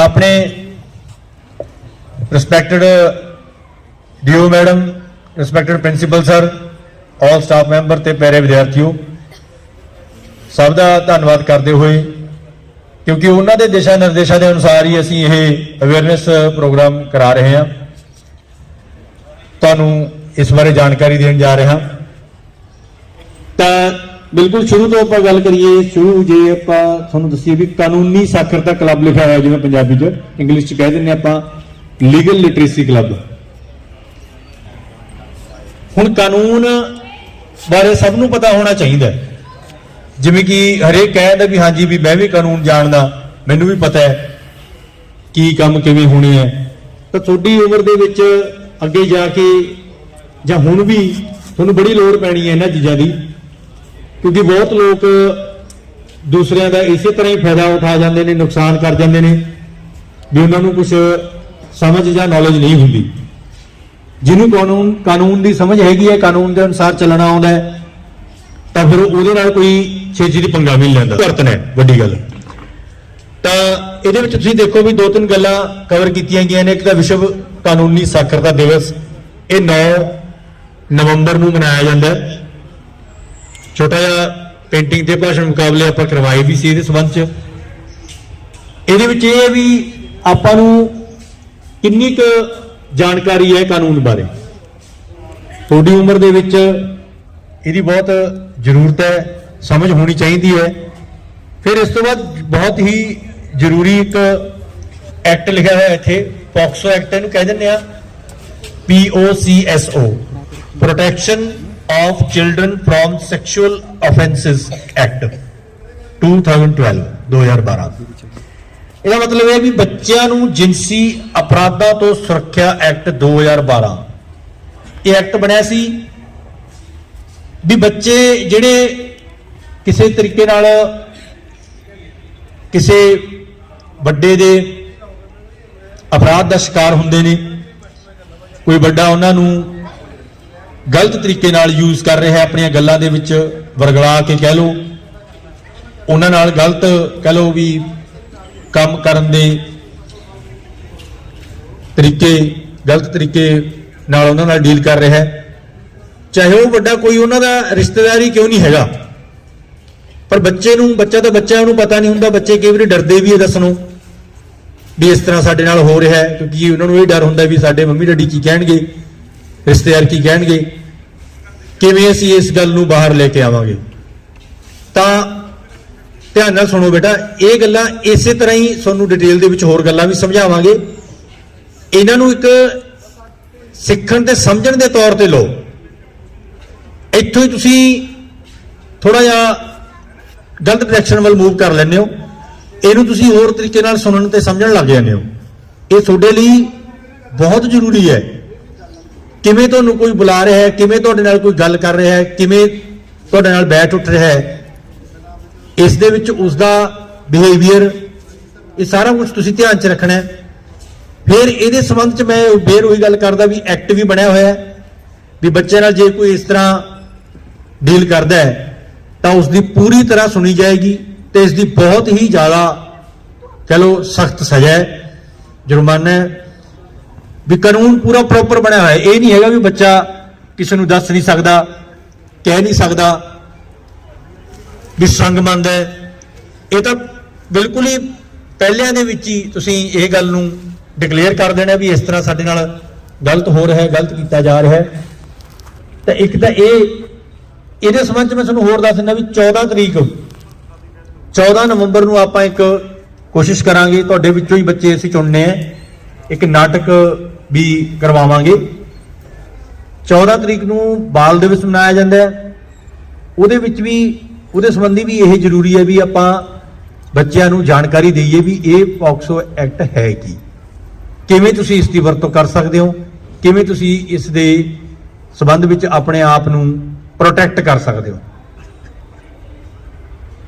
ਆਪਣੇ respected DO madam respected principal sir all staff member ਤੇ ਪਿਆਰੇ ਵਿਦਿਆਰਥੀਓ, ਸਭ ਦਾ ਧੰਨਵਾਦ ਕਰਦੇ ਹੋਏ, ਕਿਉਂਕਿ ਉਹਨਾਂ ਦੇ ਦਿਸ਼ਾ ਨਿਰਦੇਸ਼ਾਂ ਦੇ ਅਨੁਸਾਰ ਹੀ ਅਸੀਂ ਇਹ ਅਵੇਅਰਨੈਸ ਪ੍ਰੋਗਰਾਮ ਕਰਾ ਰਹੇ ਹਾਂ। ਤੁਹਾਨੂੰ ਇਸ ਬਾਰੇ ਜਾਣਕਾਰੀ ਦੇਣ ਜਾ ਰਹੇ ਹਾਂ। ਤਾਂ ਬਿਲਕੁਲ ਸ਼ੁਰੂ ਤੋਂ ਆਪਾਂ ਗੱਲ ਕਰੀਏ, ਸ਼ੁਰੂ ਜੇ ਆਪਾਂ ਤੁਹਾਨੂੰ ਦੱਸੀਏ ਵੀ ਕਾਨੂੰਨੀ ਸਾਖਰਤਾ ਕਲੱਬ ਲਿਖਿਆ ਹੋਇਆ ਜਿਵੇਂ ਪੰਜਾਬੀ 'ਚ ਇੰਗਲਿਸ਼ 'ਚ ਕਹਿ ਦਿੰਦੇ ਆਪਾਂ ਲੀਗਲ ਲਿਟਰੇਸੀ ਕਲੱਬ ਹੁਣ ਕਾਨੂੰਨ ਬਾਰੇ ਸਭ ਨੂੰ ਪਤਾ ਹੋਣਾ ਚਾਹੀਦਾ ਜਿਵੇਂ ਕਿ ਹਰੇਕ ਕਹਿੰਦਾ ਵੀ ਹਾਂਜੀ ਵੀ ਮੈਂ ਵੀ ਕਾਨੂੰਨ ਜਾਣਦਾ, ਮੈਨੂੰ ਵੀ ਪਤਾ ਹੈ ਕੀ ਕੰਮ ਕਿਵੇਂ ਹੋਣੇ ਹੈ ਤਾਂ ਤੁਹਾਡੀ ਉਮਰ ਦੇ ਵਿੱਚ ਅੱਗੇ ਜਾ ਕੇ ਜਾਂ ਹੁਣ ਵੀ ਤੁਹਾਨੂੰ ਬੜੀ ਲੋੜ ਪੈਣੀ ਹੈ ਇਹਨਾਂ ਚੀਜ਼ਾਂ ਦੀ। ਕਿਉਂਕਿ ਬਹੁਤ ਲੋਕ ਦੂਸਰਿਆਂ ਦਾ ਇਸੇ ਤਰ੍ਹਾਂ ਹੀ ਫਾਇਦਾ ਉਠਾ ਜਾਂਦੇ ਨੇ, ਨੁਕਸਾਨ ਕਰ ਜਾਂਦੇ ਨੇ, ਵੀ ਉਹਨਾਂ ਨੂੰ ਕੁਝ ਸਮਝ ਜਾਂ ਨੌਲੇਜ ਨਹੀਂ ਹੁੰਦੀ। ਜਿਹਨੂੰ ਕਾਨੂੰਨ ਕਾਨੂੰਨ ਦੀ ਸਮਝ ਹੈਗੀ ਹੈ, ਕਾਨੂੰਨ ਦੇ ਅਨੁਸਾਰ ਚੱਲਣਾ ਆਉਂਦਾ ਹੈ, ਤਾਂ ਫਿਰ ਉਹਦੇ ਨਾਲ ਕੋਈ ਛੇਤੀ ਦੀ ਪੰਗਾ ਵੀ ਨਹੀਂ ਲੈਂਦਾ। ਵਰਤਨ ਹੈ ਵੱਡੀ ਗੱਲ। ਤਾਂ ਇਹਦੇ ਵਿੱਚ ਤੁਸੀਂ ਦੇਖੋ ਵੀ ਦੋ ਤਿੰਨ ਗੱਲਾਂ ਕਵਰ ਕੀਤੀਆਂ ਗਈਆਂ ਨੇ। ਇੱਕ ਤਾਂ ਵਿਸ਼ਵ ਕਾਨੂੰਨੀ ਸਾਖਰਤਾ ਦਿਵਸ, ਇਹ 9 ਨਵੰਬਰ ਨੂੰ ਮਨਾਇਆ ਜਾਂਦਾ ਹੈ। ਛੋਟਾ ਜਿਹਾ ਪੇਂਟਿੰਗ ਤੇ ਭਾਸ਼ਣ ਮੁਕਾਬਲੇ ਆਪਾਂ ਕਰਵਾਏ ਵੀ ਸੀ ਇਹਦੇ ਸੰਬੰਧ 'ਚ। ਇਹਦੇ ਵਿੱਚ ਇਹ ਹੈ ਵੀ ਆਪਾਂ ਨੂੰ ਕਿੰਨੀ ਕੁ ਜਾਣਕਾਰੀ ਹੈ ਕਾਨੂੰਨ ਬਾਰੇ। ਤੁਹਾਡੀ ਉਮਰ ਦੇ ਵਿੱਚ ਇਹਦੀ ਬਹੁਤ ਜ਼ਰੂਰਤ ਹੈ, ਸਮਝ ਹੋਣੀ ਚਾਹੀਦੀ ਹੈ। ਫਿਰ ਇਸ ਤੋਂ ਬਾਅਦ ਬਹੁਤ ਹੀ ਜ਼ਰੂਰੀ ਇੱਕ ਐਕਟ ਲਿਖਿਆ ਹੋਇਆ ਇੱਥੇ, ਪੌਕਸੋ ਐਕਟ ਇਹਨੂੰ ਕਹਿ ਦਿੰਦੇ ਆ, P O C S O, protection of Children from Sexual Offences Act 2012 2012 ਇਹਦਾ ਮਤਲਬ ਇਹ ਵੀ ਬੱਚਿਆਂ ਨੂੰ ਜਿੰਸੀ ਅਪਰਾਧਾਂ ਤੋਂ ਸੁਰੱਖਿਆ ਐਕਟ 2012 ਇਹ ਐਕਟ ਬਣਿਆ ਸੀ ਵੀ ਬੱਚੇ ਜਿਹੜੇ ਕਿਸੇ ਤਰੀਕੇ ਨਾਲ ਕਿਸੇ ਵੱਡੇ ਦੇ ਅਪਰਾਧ ਦਾ ਸ਼ਿਕਾਰ ਹੁੰਦੇ ਨੇ, ਕੋਈ ਵੱਡਾ ਉਹਨਾਂ ਨੂੰ ਗਲਤ ਤਰੀਕੇ ਨਾਲ ਯੂਜ਼ ਕਰ ਰਿਹਾ ਹੈ ਆਪਣੀਆਂ ਗੱਲਾਂ ਦੇ ਵਿੱਚ, ਵਰਗਲਾ ਕੇ ਕਹਿ ਲਓ। ਉਹਨਾਂ ਨਾਲ ਗਲਤ ਕਹਿ ਲਓ ਵੀ ਕੰਮ ਕਰਨ ਦੇ ਤਰੀਕੇ, ਗਲਤ ਤਰੀਕੇ ਨਾਲ ਉਹਨਾਂ ਨਾਲ ਡੀਲ ਕਰ ਰਿਹਾ ਹੈ। ਚਾਹੇ ਉਹ ਵੱਡਾ ਕੋਈ, ਉਹਨਾਂ ਦਾ ਰਿਸ਼ਤੇਦਾਰ ਹੀ ਕਿਉਂ ਨਹੀਂ ਹੈਗਾ? ਪਰ ਬੱਚੇ ਨੂੰ, ਬੱਚਾ ਤਾਂ ਬੱਚਾ ਉਹਨੂੰ ਪਤਾ ਨਹੀਂ ਹੁੰਦਾ, ਬੱਚੇ ਕਈ ਵਾਰੀ ਡਰਦੇ ਵੀ ਹੈ ਦੱਸਣੋਂ ਵੀ ਇਸ ਤਰ੍ਹਾਂ ਸਾਡੇ ਨਾਲ ਹੋ ਰਿਹਾ ਹੈ, ਕਿਉਂਕਿ ਉਹਨਾਂ ਨੂੰ ਇਹ ਡਰ ਹੁੰਦਾ ਵੀ ਸਾਡੇ ਮੰਮੀ ਡੈਡੀ ਕੀ ਕਹਿਣਗੇ, ਰਿਸ਼ਤੇਦਾਰ ਕੀ ਕਹਿਣਗੇ। ਕਿਵੇਂ ਅਸੀਂ ਇਸ ਗੱਲ ਨੂੰ ਬਾਹਰ ਲੈ ਕੇ ਆਵਾਂਗੇ? ਤਾਂ ਧਿਆਨ ਨਾਲ ਸੁਣੋ ਬੇਟਾ, ਇਹ ਗੱਲਾਂ ਇਸੇ ਤਰ੍ਹਾਂ ਹੀ ਤੁਹਾਨੂੰ ਡਿਟੇਲ ਦੇ ਵਿੱਚ ਹੋਰ ਗੱਲਾਂ ਵੀ ਸਮਝਾਵਾਂਗੇ। ਇਹਨਾਂ ਨੂੰ ਇੱਕ ਸਿੱਖਣ ਤੇ ਸਮਝਣ ਦੇ ਤੌਰ ਤੇ ਲਓ। ਇੱਥੋਂ ਹੀ ਤੁਸੀਂ ਥੋੜਾ ਜਿਹਾ ਗਲਤ ਡਾਇਰੈਕਸ਼ਨ ਵੱਲ ਮੂਵ ਕਰ ਲੈਂਦੇ ਹੋ। ਇਹਨੂੰ ਤੁਸੀਂ ਹੋਰ ਤਰੀਕੇ ਨਾਲ ਸੁਣਨ ਤੇ ਸਮਝਣ ਲੱਗ ਜਾਂਦੇ ਹੋ। ਇਹ ਤੁਹਾਡੇ ਲਈ ਬਹੁਤ ਜ਼ਰੂਰੀ ਹੈ। ਕਿਵੇਂ ਤੁਹਾਨੂੰ ਕੋਈ ਬੁਲਾ ਰਿਹਾ ਹੈ? ਕਿਵੇਂ ਤੁਹਾਡੇ ਨਾਲ ਕੋਈ ਗੱਲ ਕਰ ਰਿਹਾ ਹੈ? ਕਿਵੇਂ ਤੁਹਾਡੇ ਨਾਲ ਬੈਠ ਉੱਠ ਰਿਹਾ ਹੈ? ਇਸ ਦੇ ਵਿੱਚ ਉਸ ਦਾ ਬਿਹੇਵੀਅਰ ਇਹ ਸਾਰਾ ਕੁਝ ਤੁਸੀਂ ਧਿਆਨ 'ਚ ਰੱਖਣਾ ਹੈ। ਫਿਰ ਇਹਦੇ ਸੰਬੰਧ 'ਚ ਮੈਂ ਫੇਰ ਉਹੀ ਗੱਲ ਕਰਦਾ ਵੀ ਐਕਟ ਵੀ ਬਣਿਆ ਹੋਇਆ ਹੈ। ਵੀ ਬੱਚੇ ਨਾਲ ਜੇ ਕੋਈ ਇਸ ਤਰ੍ਹਾਂ ਡੀਲ ਕਰਦਾ ਹੈ, ਤਾਂ ਉਸ ਦੀ ਪੂਰੀ ਤਰ੍ਹਾਂ ਸੁਣੀ ਜਾਏਗੀ ਤੇ ਇਸ ਦੀ ਬਹੁਤ ਹੀ ਜ਼ਿਆਦਾ, ਕਹ ਲਓ, ਸਖਤ ਸਜ਼ਾ ਹੈ। ਜੁਰਮਾਨਾ ਹੈ। ਵੀ ਕਾਨੂੰਨ ਪੂਰਾ ਪ੍ਰੋਪਰ ਬਣਿਆ ਹੋਇਆ ਇਹ ਨਹੀਂ ਹੈਗਾ ਵੀ ਬੱਚਾ ਕਿਸੇ ਨੂੰ ਦੱਸ ਨਹੀਂ ਸਕਦਾ, ਕਹਿ ਨਹੀਂ ਸਕਦਾ ਵੀ ਸੰਗਮੰਦ ਹੈ। ਇਹ ਤਾਂ ਬਿਲਕੁਲ ਹੀ ਪਹਿਲਿਆਂ ਦੇ ਵਿੱਚ ਹੀ ਤੁਸੀਂ ਇਹ ਗੱਲ ਨੂੰ ਡਿਕਲੇਅਰ ਕਰ ਦੇਣਾ ਵੀ ਇਸ ਤਰ੍ਹਾਂ ਸਾਡੇ ਨਾਲ ਗਲਤ ਹੋ ਰਿਹਾ ਹੈ, ਗਲਤ ਕੀਤਾ ਜਾ ਰਿਹਾ ਹੈ। ਤਾਂ ਇੱਕ ਤਾਂ ਇਹ, ਇਹਦੇ ਸੰਬੰਧ ਚ ਮੈਂ ਤੁਹਾਨੂੰ ਹੋਰ ਦੱਸ ਦਿੰਦਾ ਵੀ 14 ਤਰੀਕ 14 ਨਵੰਬਰ ਨੂੰ ਆਪਾਂ ਇੱਕ ਕੋਸ਼ਿਸ਼ ਕਰਾਂਗੇ, ਤੁਹਾਡੇ ਵਿੱਚੋਂ ਹੀ ਬੱਚੇ ਅਸੀਂ ਚੁਣਨੇ ਆ। ਇੱਕ ਨਾਟਕ ਵੀ ਕਰਵਾਵਾਂਗੇ। 14 ਤਰੀਕ ਨੂੰ ਬਾਲ ਦਿਵਸ ਮਨਾਇਆ ਜਾਂਦਾ ਹੈ। ਉਹਦੇ ਵਿੱਚ ਵੀ, ਉਹਦੇ ਸੰਬੰਧੀ ਵੀ ਇਹ ਜ਼ਰੂਰੀ ਹੈ ਵੀ ਆਪਾਂ ਬੱਚਿਆਂ ਨੂੰ ਜਾਣਕਾਰੀ ਦਈਏ ਵੀ ਇਹ ਪੌਕਸੋ ਐਕਟ ਹੈ ਕੀ। ਕਿਵੇਂ ਤੁਸੀਂ ਇਸ ਦੀ ਵਰਤੋਂ ਕਰ ਸਕਦੇ ਹੋ? ਕਿਵੇਂ ਤੁਸੀਂ ਇਸ ਦੇ ਸਬੰਧ ਵਿੱਚ ਆਪਣੇ ਆਪ ਨੂੰ ਪ੍ਰੋਟੈਕਟ ਕਰ ਸਕਦੇ ਹੋ?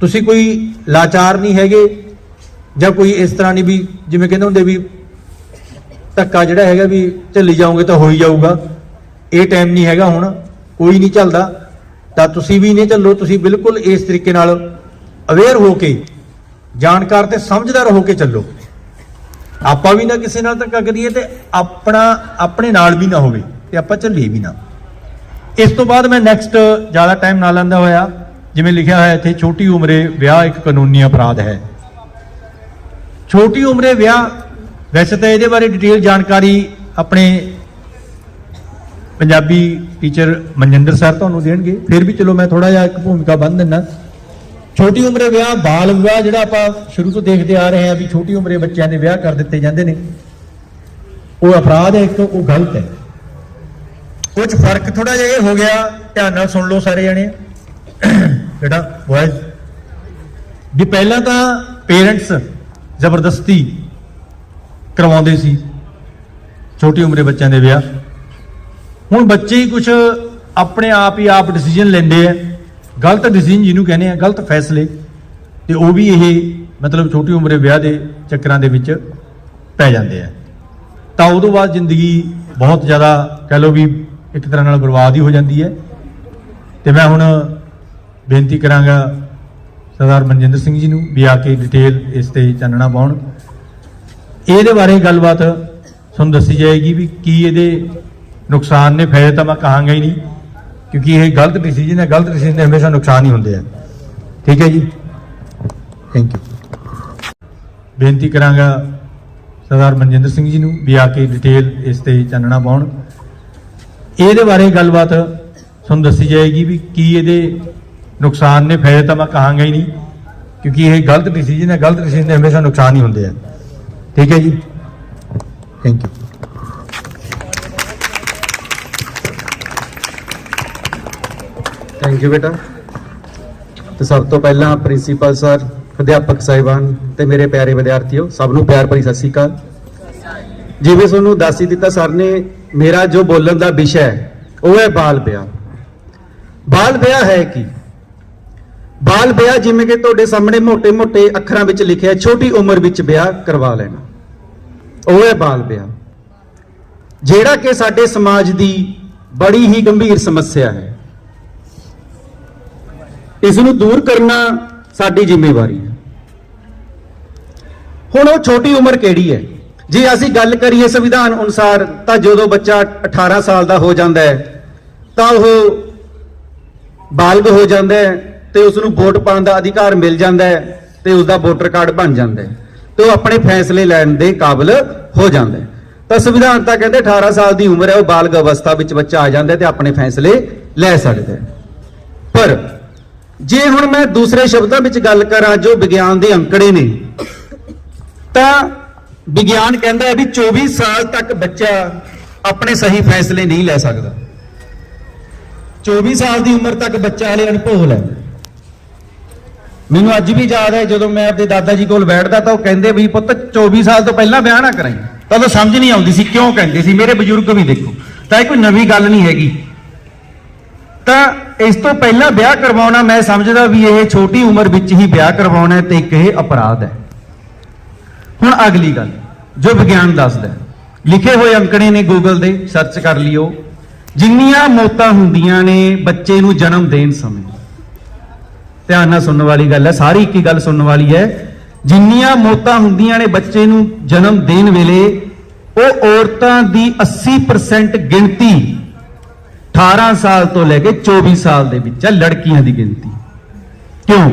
ਤੁਸੀਂ ਕੋਈ ਲਾਚਾਰ ਨਹੀਂ ਹੈਗੇ ਜਾਂ ਕੋਈ ਇਸ ਤਰ੍ਹਾਂ ਨਹੀਂ ਵੀ ਜਿਵੇਂ ਕਹਿੰਦੇ ਹੁੰਦੇ ਵੀ ਧੱਕਾ ਜਿਹੜਾ ਹੈਗਾ ਵੀ ਝੱਲੀ ਜਾਓਗੇ ਤਾਂ ਹੋ ਹੀ ਜਾਊਗਾ। ਇਹ ਟਾਈਮ ਨਹੀਂ ਹੈਗਾ ਹੁਣ, ਕੋਈ ਨਹੀਂ ਚੱਲਦਾ ਤਾਂ ਤੁਸੀਂ ਵੀ ਨਹੀਂ ਚੱਲੋ ਤੁਸੀਂ ਬਿਲਕੁਲ ਇਸ ਤਰੀਕੇ ਨਾਲ ਅਵੇਅਰ ਹੋ ਕੇ, ਜਾਣਕਾਰ ਤੇ ਸਮਝਦਾਰ ਹੋ ਕੇ ਚੱਲੋ। ਆਪਾਂ ਵੀ ਨਾ ਕਿਸੇ ਨਾਲ ਧੱਕਾ ਕਰੀਏ ਤੇ ਆਪਣਾ, ਆਪਣੇ ਨਾਲ ਵੀ ਨਾ ਹੋਵੇ ਤੇ ਆਪਾਂ ਚੱਲੀਏ ਵੀ ਨਾ। ਇਸ ਤੋਂ ਬਾਅਦ ਮੈਂ ਨੈਕਸਟ ਜ਼ਿਆਦਾ ਟਾਈਮ ਨਾ ਲੈਂਦਾ ਹੋਇਆ, ਜਿਵੇਂ ਲਿਖਿਆ ਹੋਇਆ ਇੱਥੇ, ਛੋਟੀ ਉਮਰੇ ਵਿਆਹ ਇੱਕ ਕਾਨੂੰਨੀ ਅਪਰਾਧ ਹੈ। ਛੋਟੀ ਉਮਰੇ ਵਿਆਹ ਵੈਸੇ ਤਾਂ ਇਹਦੇ ਬਾਰੇ ਡਿਟੇਲ ਜਾਣਕਾਰੀ ਆਪਣੇ ਪੰਜਾਬੀ ਟੀਚਰ ਮਨਜਿੰਦਰ ਸਰ ਤੁਹਾਨੂੰ ਦੇਣਗੇ। ਫਿਰ ਵੀ ਚਲੋ ਮੈਂ ਥੋੜਾ ਜਿਹਾ ਇੱਕ ਭੂਮਿਕਾ ਬੰਨ ਦਿੰਦਾ। ਛੋਟੀ ਉਮਰੇ ਵਿਆਹ, ਬਾਲ ਵਿਆਹ ਜਿਹੜਾ ਆਪਾਂ ਸ਼ੁਰੂ ਤੋਂ ਦੇਖਦੇ ਆ ਰਹੇ ਹਾਂ ਵੀ ਛੋਟੀ ਉਮਰੇ ਬੱਚਿਆਂ ਦੇ ਵਿਆਹ ਕਰ ਦਿੱਤੇ ਜਾਂਦੇ ਨੇ। ਉਹ ਅਪਰਾਧ ਹੈ ਇੱਕ, ਉਹ ਗਲਤ ਹੈ। ਉਹ ਫ਼ਰਕ ਥੋੜਾ ਜਿਹਾ ਇਹ ਹੋ ਗਿਆ, ਧਿਆਨ ਨਾਲ ਸੁਣ ਲਓ ਸਾਰੇ ਜਣੇ। ਜਿਹੜਾ ਬॉयਜ਼ ਵੀ ਪਹਿਲਾਂ ਤਾਂ ਪੇਰੈਂਟਸ ਜ਼ਬਰਦਸਤੀ ਕਰਵਾਉਂਦੇ ਸੀ। ਛੋਟੀ ਉਮਰੇ ਬੱਚਿਆਂ ਦੇ ਵਿਆਹ। ਹੁਣ ਬੱਚੇ ਹੀ ਕੁਝ ਆਪਣੇ ਆਪ ਹੀ ਆਪ ਡਿਸੀਜਨ ਲੈਂਦੇ ਆ। ਗਲਤ ਡਿਸੀਜਨ ਜਿਹਨੂੰ ਕਹਿੰਦੇ ਆ, ਗਲਤ ਫੈਸਲੇ। ਤੇ ਉਹ ਵੀ ਇਹ ਮਤਲਬ ਛੋਟੀ ਉਮਰੇ ਵਿਆਹ ਦੇ ਚੱਕਰਾਂ ਦੇ ਵਿੱਚ ਪੈ ਜਾਂਦੇ ਆ। ਤਾਂ ਉਦੋਂ ਬਾਅਦ ਜ਼ਿੰਦਗੀ ਬਹੁਤ ਜ਼ਿਆਦਾ ਕਹਿ ਲਓ ਵੀ ਇੱਕ ਤਰ੍ਹਾਂ ਨਾਲ ਬਰਬਾਦ ਹੀ ਹੋ ਜਾਂਦੀ ਹੈ। ਤੇ ਮੈਂ ਹੁਣ ਬੇਨਤੀ ਕਰਾਂਗਾ ਸਰਦਾਰ ਮਨਜਿੰਦਰ ਸਿੰਘ ਜੀ ਨੂੰ ਵੀ ਆ ਕੇ ਡਿਟੇਲ ਇਸ ਤੇ ਚਾਨਣਾ ਪਾਉਣ। ਇਹਦੇ ਬਾਰੇ ਗੱਲਬਾਤ ਤੁਹਾਨੂੰ ਦੱਸੀ ਜਾਏਗੀ ਵੀ ਕੀ ਇਹਦੇ ਨੁਕਸਾਨ ਨੇ, ਫਾਇਦੇ ਤਾਂ ਮੈਂ ਕਹਾਂਗਾ ਹੀ ਨਹੀਂ, ਕਿਉਂਕਿ ਇਹ ਗਲਤ ਡਿਸੀਜਨ ਹੈ, ਗਲਤ ਡਿਸੀਜਨ ਦੇ ਹਮੇਸ਼ਾ ਨੁਕਸਾਨ ਹੀ ਹੁੰਦੇ ਆ। ਠੀਕ ਹੈ ਜੀ? ਥੈਂਕ ਯੂ ਬੇਨਤੀ ਕਰਾਂਗਾ ਸਰਦਾਰ ਮਨਜਿੰਦਰ ਸਿੰਘ ਜੀ ਨੂੰ ਵੀ ਆ ਕੇ ਡਿਟੇਲ ਇਸ ਤੇ ਚਾਨਣਾ ਪਾਉਣ। ਇਹਦੇ ਬਾਰੇ ਗੱਲਬਾਤ ਤੁਹਾਨੂੰ ਦੱਸੀ ਜਾਏਗੀ ਵੀ ਕੀ ਇਹਦੇ ਨੁਕਸਾਨ ਨੇ, ਫਾਇਦੇ ਤਾਂ ਮੈਂ ਕਹਾਂਗਾ ਹੀ ਨਹੀਂ, ਕਿਉਂਕਿ ਇਹ ਗਲਤ ਡਿਸੀਜਨ ਹੈ, ਗਲਤ ਡਿਸੀਜਨ ਦੇ ਹਮੇਸ਼ਾ ਨੁਕਸਾਨ ਹੀ ਹੁੰਦੇ ਆ। ਠੀਕ ਹੈ ਜੀ। ਥੈਂਕ ਯੂ ਥੈਂਕ ਯੂ ਬੇਟਾ। ਤੇ ਸਭ ਤੋਂ ਪਹਿਲਾਂ ਪ੍ਰਿੰਸੀਪਲ ਸਰ, ਅਧਿਆਪਕ ਸਾਹਿਬਾਨ ਤੇ ਮੇਰੇ ਪਿਆਰੇ ਵਿਦਿਆਰਥੀਓ, ਸਭ ਨੂੰ ਪਿਆਰ ਭਰੀ ਸਤਿ ਸ਼੍ਰੀ ਅਕਾਲ। ਜਿਵੇਂ ਤੁਹਾਨੂੰ ਦੱਸ ਹੀ ਦਿੱਤਾ ਸਰ ਨੇ, ਮੇਰਾ ਜੋ ਬੋਲਣ ਦਾ ਵਿਸ਼ਾ ਹੈ, ਉਹ ਹੈ ਬਾਲ ਵਿਆਹ। ਬਾਲ ਵਿਆਹ ਹੈ ਕੀ? ਬਾਲ ਵਿਆਹ ਜਿਵੇਂ ਕਿ ਤੁਹਾਡੇ ਸਾਹਮਣੇ ਮੋਟੇ ਮੋਟੇ ਅੱਖਰਾਂ ਵਿੱਚ ਲਿਖਿਆ ਛੋਟੀ ਉਮਰ ਵਿੱਚ ਵਿਆਹ ਕਰਵਾ ਲੈਣਾ। ਉਹ ਹੈ ਬਾਲ ਵਿਆਹ। ਜਿਹੜਾ ਕਿ ਸਾਡੇ ਸਮਾਜ ਦੀ ਬੜੀ ਹੀ ਗੰਭੀਰ ਸਮੱਸਿਆ ਹੈ। ਇਸ ਨੂੰ ਦੂਰ ਕਰਨਾ ਸਾਡੀ ਜ਼ਿੰਮੇਵਾਰੀ ਹੈ। ਹੁਣ ਉਹ ਛੋਟੀ ਉਮਰ ਕਿਹੜੀ ਹੈ? ਜੇ ਅਸੀਂ ਗੱਲ ਕਰੀਏ ਸੰਵਿਧਾਨ ਅਨੁਸਾਰ, ਤਾਂ ਜਦੋਂ ਬੱਚਾ 18 ਸਾਲ ਦਾ ਹੋ ਜਾਂਦਾ ਹੈ, ਤਾਂ ਉਹ ਬਾਲਗ ਹੋ ਜਾਂਦਾ ਹੈ। ਤੇ ਉਸ ਨੂੰ ਵੋਟ ਪਾਉਣ ਦਾ ਅਧਿਕਾਰ ਮਿਲ ਜਾਂਦਾ ਹੈ ਤੇ ਉਸ ਦਾ ਵੋਟਰ ਕਾਰਡ ਬਣ ਜਾਂਦਾ ਹੈ ਤੇ ਉਹ ਆਪਣੇ ਫੈਸਲੇ ਲੈਣ ਦੇ ਕਾਬਿਲ ਹੋ ਜਾਂਦਾ ਹੈ। ਤਾਂ ਸੰਵਿਧਾਨ ਤਾਂ ਕਹਿੰਦੇ 18 ਸਾਲ ਦੀ ਉਮਰ ਹੈ, ਉਹ ਬਾਲਗ ਅਵਸਥਾ ਵਿੱਚ ਬੱਚਾ ਆ ਜਾਂਦਾ ਹੈ ਤੇ ਆਪਣੇ ਫੈਸਲੇ ਲੈ ਸਕਦਾ ਪਰ ਜੇ ਹੁਣ ਮੈਂ ਦੂਸਰੇ ਸ਼ਬਦਾਂ ਵਿੱਚ ਗੱਲ ਕਰਾਂ ਜੋ ਵਿਗਿਆਨ ਦੇ ਅੰਕੜੇ ਨੇ, ਤਾਂ ਵਿਗਿਆਨ ਕਹਿੰਦਾ ਹੈ ਵੀ 24 ਸਾਲ ਤੱਕ ਬੱਚਾ ਆਪਣੇ ਸਹੀ ਫੈਸਲੇ ਨਹੀਂ ਲੈ ਸਕਦਾ। 24 ਸਾਲ ਦੀ ਉਮਰ ਤੱਕ ਬੱਚਾ ਹਲੇ ਅਨਭੋਲ ਹੈ। ਮੈਨੂੰ ਅੱਜ ਵੀ ਯਾਦ ਹੈ, ਜਦੋਂ ਮੈਂ ਆਪਣੇ ਦਾਦਾ ਜੀ ਕੋਲ ਬੈਠਦਾ ਤਾਂ ਉਹ ਕਹਿੰਦੇ ਵੀ ਪੁੱਤ 24 ਸਾਲ ਤੋਂ ਪਹਿਲਾਂ ਵਿਆਹ ਨਾ ਕਰਾਈ। ਤਾਂ ਉਹ ਸਮਝ ਨਹੀਂ ਆਉਂਦੀ ਸੀ, ਕਿਉਂ ਕਹਿੰਦੇ ਸੀ? ਮੇਰੇ ਬਜ਼ੁਰਗ ਵੀ ਦੇਖੋ, ਤਾਂ ਇਹ ਕੋਈ ਨਵੀਂ ਗੱਲ ਨਹੀਂ ਹੈਗੀ। ਤਾਂ ਇਸ ਤੋਂ ਪਹਿਲਾਂ ਵਿਆਹ ਕਰਵਾਉਣਾ ਮੈਂ ਸਮਝਦਾ ਵੀ ਇਹ ਛੋਟੀ ਉਮਰ ਵਿੱਚ ਹੀ ਵਿਆਹ ਕਰਵਾਉਣਾ ਹੈ ਤੇ ਇੱਕ ਇਹ ਅਪਰਾਧ ਹੈ। ਹੁਣ ਅਗਲੀ ਗੱਲ, ਜੋ ਵਿਗਿਆਨ ਦੱਸਦਾ ਲਿਖੇ ਹੋਏ ਅੰਕੜੇ ਨੇ ਗੂਗਲ ਦੇ ਸਰਚ ਕਰ ਲਿਓ। ਜਿੰਨੀਆਂ ਮੌਤਾਂ ਹੁੰਦੀਆਂ ਨੇ, ਬੱਚੇ ਨੂੰ ਜਨਮ ਦੇਣ ਸਮੇਂ। ਧਿਆਨ ਨਾਲ ਸੁਣਨ ਵਾਲੀ ਗੱਲ ਹੈ, ਸਾਰੀ ਇੱਕ ਹੀ ਗੱਲ ਸੁਣਨ ਵਾਲੀ ਹੈ, ਜਿੰਨੀਆਂ ਮੌਤਾਂ ਹੁੰਦੀਆਂ ਨੇ ਬੱਚੇ ਨੂੰ ਜਨਮ ਦੇਣ ਵੇਲੇ, ਉਹ ਔਰਤਾਂ ਦੀ 80% ਗਿਣਤੀ 18 ਸਾਲ ਤੋਂ ਲੈ ਕੇ 24 ਸਾਲ ਦੇ ਵਿੱਚ ਹੈ, ਲੜਕੀਆਂ ਦੀ ਗਿਣਤੀ। ਕਿਉਂ?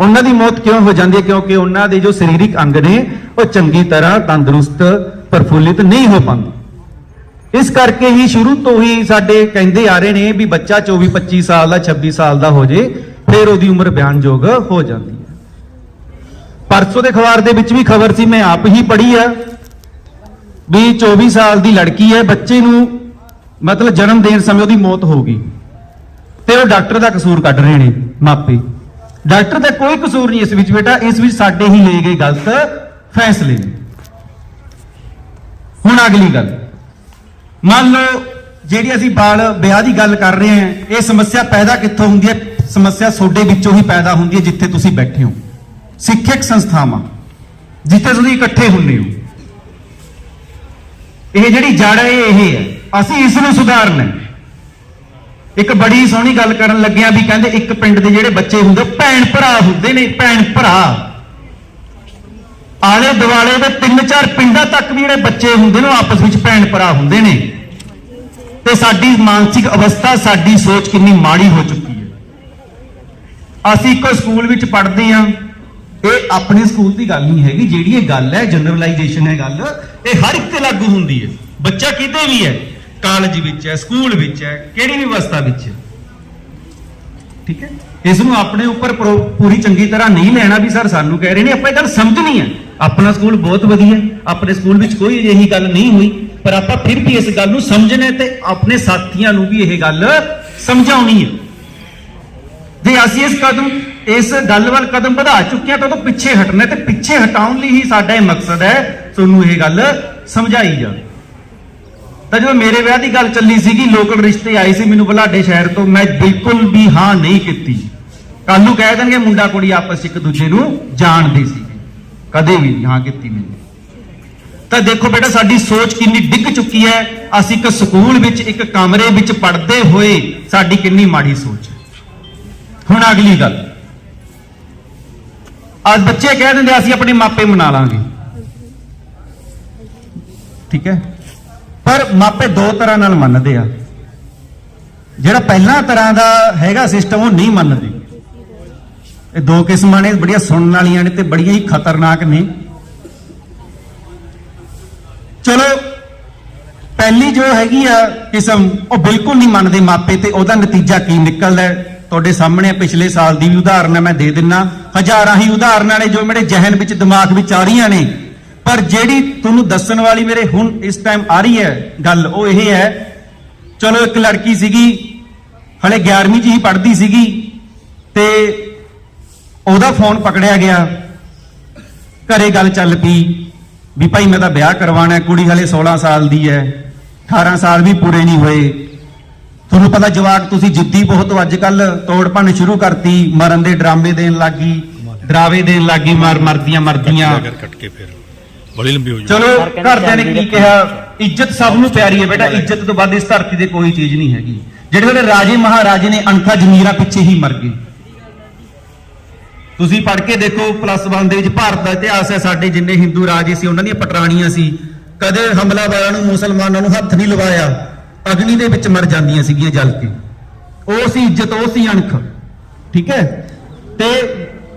ਉਹਨਾਂ ਦੀ ਮੌਤ ਕਿਉਂ ਹੋ ਜਾਂਦੀ ਹੈ? ਕਿਉਂਕਿ ਉਹਨਾਂ ਦੇ ਜੋ ਸਰੀਰਕ ਅੰਗ ਨੇ, ਉਹ ਚੰਗੀ ਤਰ੍ਹਾਂ ਤੰਦਰੁਸਤ, ਪ੍ਰਫੁੱਲਿਤ ਨਹੀਂ ਹੋ ਪਾਉਂਦੇ। ਇਸ ਕਰਕੇ ਹੀ ਸ਼ੁਰੂ ਤੋਂ ਹੀ ਸਾਡੇ ਕਹਿੰਦੇ ਆ ਰਹੇ ਨੇ ਵੀ ਬੱਚਾ 24 25 ਸਾਲ ਦਾ 26 ਸਾਲ ਦਾ ਹੋ ਜੇ ਫਿਰ ਉਹਦੀ ਉਮਰ ਬਿਆਨਯੋਗ ਹੋ ਜਾਂਦੀ ਹੈ। ਪਰਸੋਂ ਦੇ ਅਖਬਾਰ ਦੇ ਵਿੱਚ ਵੀ ਖਬਰ ਸੀ, ਮੈਂ ਆਪ ਹੀ ਪੜ੍ਹੀ ਆ। ਵੀ 24 ਸਾਲ ਦੀ ਲੜਕੀ ਹੈ, ਬੱਚੇ ਨੂੰ ਮਤਲਬ ਜਨਮ ਦੇਣ ਸਮੇਂ ਉਹਦੀ ਮੌਤ ਹੋ ਗਈ। ਤੇ ਉਹ ਡਾਕਟਰ ਦਾ ਕਸੂਰ ਕੱਢ ਰਹੇ ਨੇ, ਮਾਪੇ। ਡਾਕਟਰ ਦਾ ਕੋਈ ਕਸੂਰ ਨਹੀਂ ਇਸ ਵਿੱਚ ਬੇਟਾ, ਇਸ ਵਿੱਚ ਸਾਡੇ ਹੀ ਲਏ ਗਏ ਗਲਤ ਫੈਸਲੇ। ਨੇ ਹੁਣ ਅਗਲੀ ਗੱਲ। ਮੰਨ ਲਓ, ਜਿਹੜੀ ਅਸੀਂ ਬਾਲ ਵਿਆਹ ਦੀ ਗੱਲ ਕਰ ਰਹੇ ਹਾਂ, ਇਹ ਸਮੱਸਿਆ ਪੈਦਾ ਕਿੱਥੋਂ ਹੁੰਦੀ ਹੈ? ਸਮੱਸਿਆ ਤੁਹਾਡੇ ਵਿੱਚੋਂ ਹੀ ਪੈਦਾ ਹੁੰਦੀ ਹੈ ਜਿੱਥੇ ਤੁਸੀਂ ਬੈਠੇ ਹੋ। ਸਿੱਖਿਅਕ ਸੰਸਥਾਵਾਂ, ਜਿੱਥੇ ਤੁਸੀਂ ਇਕੱਠੇ ਹੁੰਦੇ ਹੋ। ਇਹ ਜਿਹੜੀ ਜੜ ਹੈ, ਇਹ ਹੈ। ਅਸੀਂ ਇਸ ਨੂੰ ਸੁਧਾਰਨਾ ਇੱਕ ਬੜੀ ਸੋਹਣੀ ਗੱਲ ਕਰਨ ਲੱਗਿਆ ਵੀ ਕਹਿੰਦੇ, ਇੱਕ ਪਿੰਡ ਦੇ ਜਿਹੜੇ ਬੱਚੇ ਹੁੰਦੇ ਭੈਣ ਭਰਾ ਹੁੰਦੇ ਨੇ, ਭੈਣ ਭਰਾ। ਆਲੇ ਦੁਆਲੇ ਦੇ ਤਿੰਨ ਚਾਰ ਪਿੰਡਾਂ ਤੱਕ ਵੀ ਜਿਹੜੇ ਬੱਚੇ ਹੁੰਦੇ ਨੇ, ਉਹ ਆਪਸ ਵਿੱਚ ਭੈਣ ਭਰਾ ਹੁੰਦੇ ਨੇ। ਤੇ ਸਾਡੀ ਮਾਨਸਿਕ ਅਵਸਥਾ, ਸਾਡੀ ਸੋਚ ਕਿੰਨੀ ਮਾੜੀ ਹੋ ਚੁੱਕੀ ਅਸੀਂ ਇੱਕੋ ਸਕੂਲ ਵਿੱਚ ਪੜ੍ਹਦੇ ਹਾਂ। ਇਹ ਆਪਣੇ ਸਕੂਲ ਦੀ ਗੱਲ ਨਹੀਂ ਹੈਗੀ, ਜਿਹੜੀ ਇਹ ਗੱਲ ਹੈ, ਜਨਰਲਾਈਜੇਸ਼ਨ ਹੈ ਗੱਲ, ਇਹ ਹਰ ਇੱਕ ਤੇ ਲਾਗੂ ਹੁੰਦੀ ਹੈ। ਬੱਚਾ ਕਿਤੇ ਵੀ ਹੈ, ਕਾਲਜ ਵਿੱਚ ਹੈ, ਸਕੂਲ ਵਿੱਚ ਹੈ, ਕਿਹੜੀ ਵੀ ਅਵਸਥਾ ਵਿੱਚ ਹੈ। ਠੀਕ ਹੈ? ਇਸ ਨੂੰ ਆਪਣੇ ਉੱਪਰ ਪ੍ਰੋ- ਪੂਰੀ ਚੰਗੀ ਤਰ੍ਹਾਂ ਨਹੀਂ ਲੈਣਾ ਵੀ ਸਰ ਸਾਨੂੰ ਕਹਿ ਰਹੇ ਨੇ, ਆਪਾਂ ਇਹ ਗੱਲ ਸਮਝਣੀ ਹੈ। ਆਪਣਾ ਸਕੂਲ ਬਹੁਤ ਵਧੀਆ ਆਪਣੇ ਸਕੂਲ ਵਿੱਚ ਕੋਈ ਅਜਿਹੀ ਗੱਲ ਨਹੀਂ ਹੋਈ, ਪਰ ਆਪਾਂ ਫਿਰ ਵੀ ਇਸ ਗੱਲ ਨੂੰ ਸਮਝਣਾ ਹੈ ਤੇ ਆਪਣੇ ਸਾਥੀਆਂ ਨੂੰ ਵੀ ਇਹ ਗੱਲ ਸਮਝਾਉਣੀ ਹੈ। ਜੇ ਅਸੀਂ ਇਸ ਕਦਮ, ਇਸ ਗੱਲ ਵੱਲ ਕਦਮ ਵਧਾ ਚੁੱਕੇ ਹਾਂ ਤਾਂ ਉਹ ਪਿੱਛੇ ਹਟਣਾ ਤੇ ਪਿੱਛੇ ਹਟਾਉਣ ਲਈ ਹੀ ਸਾਡਾ ਇਹ ਮਕਸਦ ਹੈ, ਤੁਹਾਨੂੰ ਇਹ ਗੱਲ ਸਮਝਾਈ ਜਾਵੇ ਤਾਂ ਜਦੋਂ ਮੇਰੇ ਵਿਆਹ ਦੀ ਗੱਲ ਚੱਲੀ ਸੀਗੀ, ਲੋਕਲ ਰਿਸ਼ਤੇ ਆਏ ਸੀ ਮੈਨੂੰ ਬਲਾਡੇ ਸ਼ਹਿਰ ਤੋਂ, ਮੈਂ ਬਿਲਕੁਲ ਵੀ ਹਾਂ ਨਹੀਂ ਕੀਤੀ। ਕੱਲ ਨੂੰ ਕਹਿ ਦੇਣਗੇ ਮੁੰਡਾ ਕੁੜੀ ਆਪਸ ਇੱਕ ਦੂਜੇ ਨੂੰ ਜਾਣਦੇ ਸੀ। ਕਦੇ ਵੀ ਨਹੀਂ ਹਾਂ ਕੀਤੀ ਮੈਨੂੰ। ਤਾਂ ਦੇਖੋ ਬੇਟਾ, ਸਾਡੀ ਸੋਚ ਕਿੰਨੀ ਡਿੱਗ ਚੁੱਕੀ ਹੈ। ਅਸੀਂ ਇੱਕ ਸਕੂਲ ਵਿੱਚ, ਇੱਕ ਕਮਰੇ ਵਿੱਚ ਪੜ੍ਹਦੇ ਹੋਏ ਸਾਡੀ ਕਿੰਨੀ ਮਾੜੀ ਸੋਚ ਹੈ। ਹੁਣ ਅਗਲੀ ਗੱਲ। ਅੱਜ ਬੱਚੇ ਕਹਿ ਦਿੰਦੇ ਅਸੀਂ ਆਪਣੇ ਮਾਪੇ ਮਨਾ ਲਾਂਗੇ। ਠੀਕ ਹੈ? ਪਰ ਮਾਪੇ ਦੋ ਤਰ੍ਹਾਂ ਨਾਲ ਮੰਨਦੇ ਆ। ਜਿਹੜਾ ਪਹਿਲਾਂ ਤਰ੍ਹਾਂ ਦਾ ਹੈਗਾ ਸਿਸਟਮ ਉਹ ਨਹੀਂ ਮੰਨਦੇ। ਇਹ ਦੋ ਕਿਸਮਾਂ ਨੇ, ਬੜੀਆਂ ਸੁਣਨ ਵਾਲੀਆਂ ਨੇ ਤੇ ਬੜੀਆਂ ਹੀ ਖਤਰਨਾਕ ਨੇ। ਚਲੋ, ਪਹਿਲੀ ਜੋ ਹੈਗੀ ਆ ਕਿਸਮ, ਉਹ ਬਿਲਕੁਲ ਨਹੀਂ ਮੰਨਦੇ ਮਾਪੇ ਤੇ ਉਹਦਾ ਨਤੀਜਾ ਕੀ ਨਿਕਲਦਾ ਤੁਹਾਡੇ ਸਾਹਮਣੇ ਪਿਛਲੇ ਸਾਲ ਦੀ ਵੀ ਉਦਾਹਰਨ ਮੈਂ ਦੇ ਦਿੰਨਾ। ਹਜ਼ਾਰਾਂ ਹੀ ਉਦਾਹਰਨਾਂ ਨੇ ਜੋ ਮੇਰੇ ਜ਼ਿਹਨ ਵਿੱਚ, ਦਿਮਾਗ ਵਿੱਚ ਆ ਰਹੀਆਂ ਨੇ। ਪਰ ਜਿਹੜੀ ਤੁਹਾਨੂੰ ਦੱਸਣ ਵਾਲੀ ਮੇਰੇ ਹੁਣ ਇਸ ਟਾਈਮ ਆ ਰਹੀ ਹੈ, ਗੱਲ ਉਹ ਇਹ ਹੈ। ਚਲੋ ਇੱਕ ਲੜਕੀ ਸੀਗੀ, ਹਲੇ 11ਵੀਂ ਚ ਹੀ ਪੜ੍ਹਦੀ ਸੀਗੀ ਤੇ ਉਹਦਾ ਫੋਨ ਪਕੜਿਆ ਗਿਆ। ਘਰੇ ਗੱਲ ਚੱਲ ਪਈ ਵੀ ਭਾਈ ਮੈਂ ਤਾਂ ਵਿਆਹ ਕਰਵਾਉਣਾ ਕੁੜੀ ਹਲੇ 16 ਸਾਲ ਦੀ ਹੈ। 18 ਸਾਲ ਵੀ ਪੂਰੇ ਨਹੀਂ ਹੋਏ। ਤੁਹਾਨੂੰ ਪਤਾ ਜਵਾਕ ਤੁਸੀਂ ਜਿੱਦੀ ਬਹੁਤ ਅੱਜ ਕੱਲ ਤੋੜ ਭੰਨ ਸ਼ੁਰੂ ਕਰਤੀ ਮਰਨ ਦੇ ਡਰਾਮੇ ਦੇਣ ਲੱਗੀ ਡਰਾਵੇ ਦੇਣ ਲੱਗੀ ਮਰ ਮਰਦੀਆਂ ਮਰਦੀਆਂ। ਕਰ ਕੱਟ ਕੇ ਫਿਰ। ਬੜੀ ਲੰਬੀ ਹੋ ਜੂ ਚਲੋ ਘਰਦਿਆਂ ਨੇ ਕੀ ਕਿਹਾ? ਇੱਜ਼ਤ ਸਭ ਨੂੰ ਪਿਆਰੀ ਹੈ ਬੇਟਾ ਇੱਜ਼ਤ ਤੋਂ ਵੱਧ ਇਸ ਧਰਤੀ ਤੇ ਕੋਈ ਚੀਜ਼ ਨਹੀਂ ਹੈਗੀ। ਜਿਹੜੇ ਵੇਲੇ ਰਾਜੇ ਮਹਾਰਾਜੇ ਨੇ ਅਣਖਾ ਜ਼ਮੀਰਾਂ ਪਿੱਛੇ ਹੀ ਮਰ ਗਏ। ਤੁਸੀਂ ਪੜ੍ਹ ਕੇ ਦੇਖੋ ਪਲੱਸ 1 ਦੇ ਵਿੱਚ ਭਾਰਤ ਦਾ ਇਤਿਹਾਸ ਹੈ ਸਾਡੇ ਜਿੰਨੇ ਹਿੰਦੂ ਰਾਜੇ ਸੀ ਉਹਨਾਂ ਦੀਆਂ ਪਟਰਾਣੀਆਂ ਸੀ। ਕਦੇ ਹਮਲਾਵਰਾਂ ਨੂੰ ਮੁਸਲਮਾਨਾਂ ਨੂੰ ਹੱਥ ਨਹੀਂ ਲਵਾਇਆ। ਅਗਨੀ ਦੇ ਵਿੱਚ ਮਰ ਜਾਂਦੀਆਂ ਸੀਗੀਆਂ ਜਲ ਕੇ। ਉਹ ਸੀ ਇੱਜ਼ਤ, ਉਹ ਸੀ ਅਣਖ। ਠੀਕ ਹੈ? ਤੇ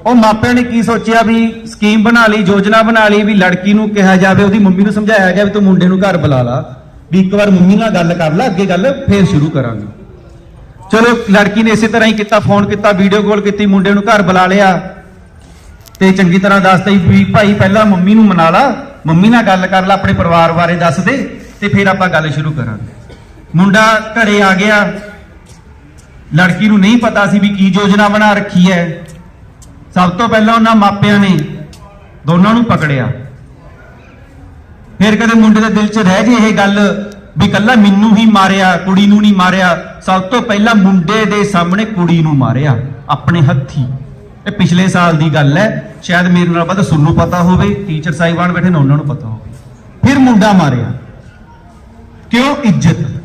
ਉਹ ਮਾਪਿਆਂ ਨੇ ਕੀ ਸੋਚਿਆ ਵੀ ਸਕੀਮ ਬਣਾ ਲਈ, ਯੋਜਨਾ ਬਣਾ ਲਈ ਵੀ ਲੜਕੀ ਨੂੰ ਕਿਹਾ ਜਾਵੇ, ਉਹਦੀ ਮੰਮੀ ਨੂੰ ਸਮਝਾਇਆ ਗਿਆ ਵੀ ਤੂੰ ਮੁੰਡੇ ਨੂੰ ਘਰ ਬੁਲਾ ਲਾ, ਵੀ ਇੱਕ ਵਾਰ ਮੰਮੀ ਨਾਲ ਗੱਲ ਕਰ ਲੈ, ਅੱਗੇ ਗੱਲ ਫੇਰ ਸ਼ੁਰੂ ਕਰਾਂਗੇ। ਚਲੋ, ਲੜਕੀ ਨੇ ਇਸੇ ਤਰ੍ਹਾਂ ਹੀ ਕੀਤਾ, ਫੋਨ ਕੀਤਾ, ਵੀਡੀਓ ਕਾਲ ਕੀਤੀ, ਮੁੰਡੇ ਨੂੰ ਘਰ ਬੁਲਾ ਲਿਆ। ਤੇ ਚੰਗੀ ਤਰ੍ਹਾਂ ਦੱਸਤਾ ਵੀ ਭਾਈ ਪਹਿਲਾਂ ਮੰਮੀ ਨੂੰ ਮਨਾ ਲਾ, ਮੰਮੀ ਨਾਲ ਗੱਲ ਕਰ ਲੈ, ਆਪਣੇ ਪਰਿਵਾਰ ਬਾਰੇ ਦੱਸ ਦੇ, ਤੇ ਫਿਰ ਆਪਾਂ ਗੱਲ ਸ਼ੁਰੂ ਕਰਾਂਗੇ। ਮੁੰਡਾ ਘਰੇ ਆ ਗਿਆ। ਲੜਕੀ ਨੂੰ ਨਹੀਂ ਪਤਾ ਸੀ ਵੀ ਕੀ ਯੋਜਨਾ ਬਣਾ ਰੱਖੀ ਹੈ। ਸਭ ਤੋਂ ਪਹਿਲਾਂ ਉਹਨਾਂ ਮਾਪਿਆਂ ਨੇ ਦੋਨਾਂ ਨੂੰ ਪਕੜਿਆ। ਫਿਰ ਕਦੇ ਮੁੰਡੇ ਦੇ ਦਿਲ 'ਚ ਰਹਿ ਜੇ ਇਹ ਗੱਲ ਵੀ ਕੱਲਾ ਮੈਨੂੰ ਹੀ ਮਾਰਿਆ, ਕੁੜੀ ਨੂੰ ਨਹੀਂ ਮਾਰਿਆ, ਸਭ ਤੋਂ ਪਹਿਲਾਂ ਮੁੰਡੇ ਦੇ ਸਾਹਮਣੇ ਕੁੜੀ ਨੂੰ ਮਾਰਿਆ, ਆਪਣੇ ਹੱਥੀ। ਇਹ ਪਿਛਲੇ ਸਾਲ ਦੀ ਗੱਲ ਹੈ। ਸ਼ਾਇਦ ਮੇਰੇ ਨਾਲ ਪਤਾ ਸੁਣਨੂੰ ਪਤਾ ਹੋਵੇ, ਟੀਚਰ ਸਾਹਿਬਾਨ ਬੈਠੇ ਨੇ, ਉਹਨਾਂ ਨੂੰ ਪਤਾ ਹੋਵੇ। ਫਿਰ ਮੁੰਡਾ ਮਾਰਿਆ। ਕਿਉਂ ਇੱਜ਼ਤ?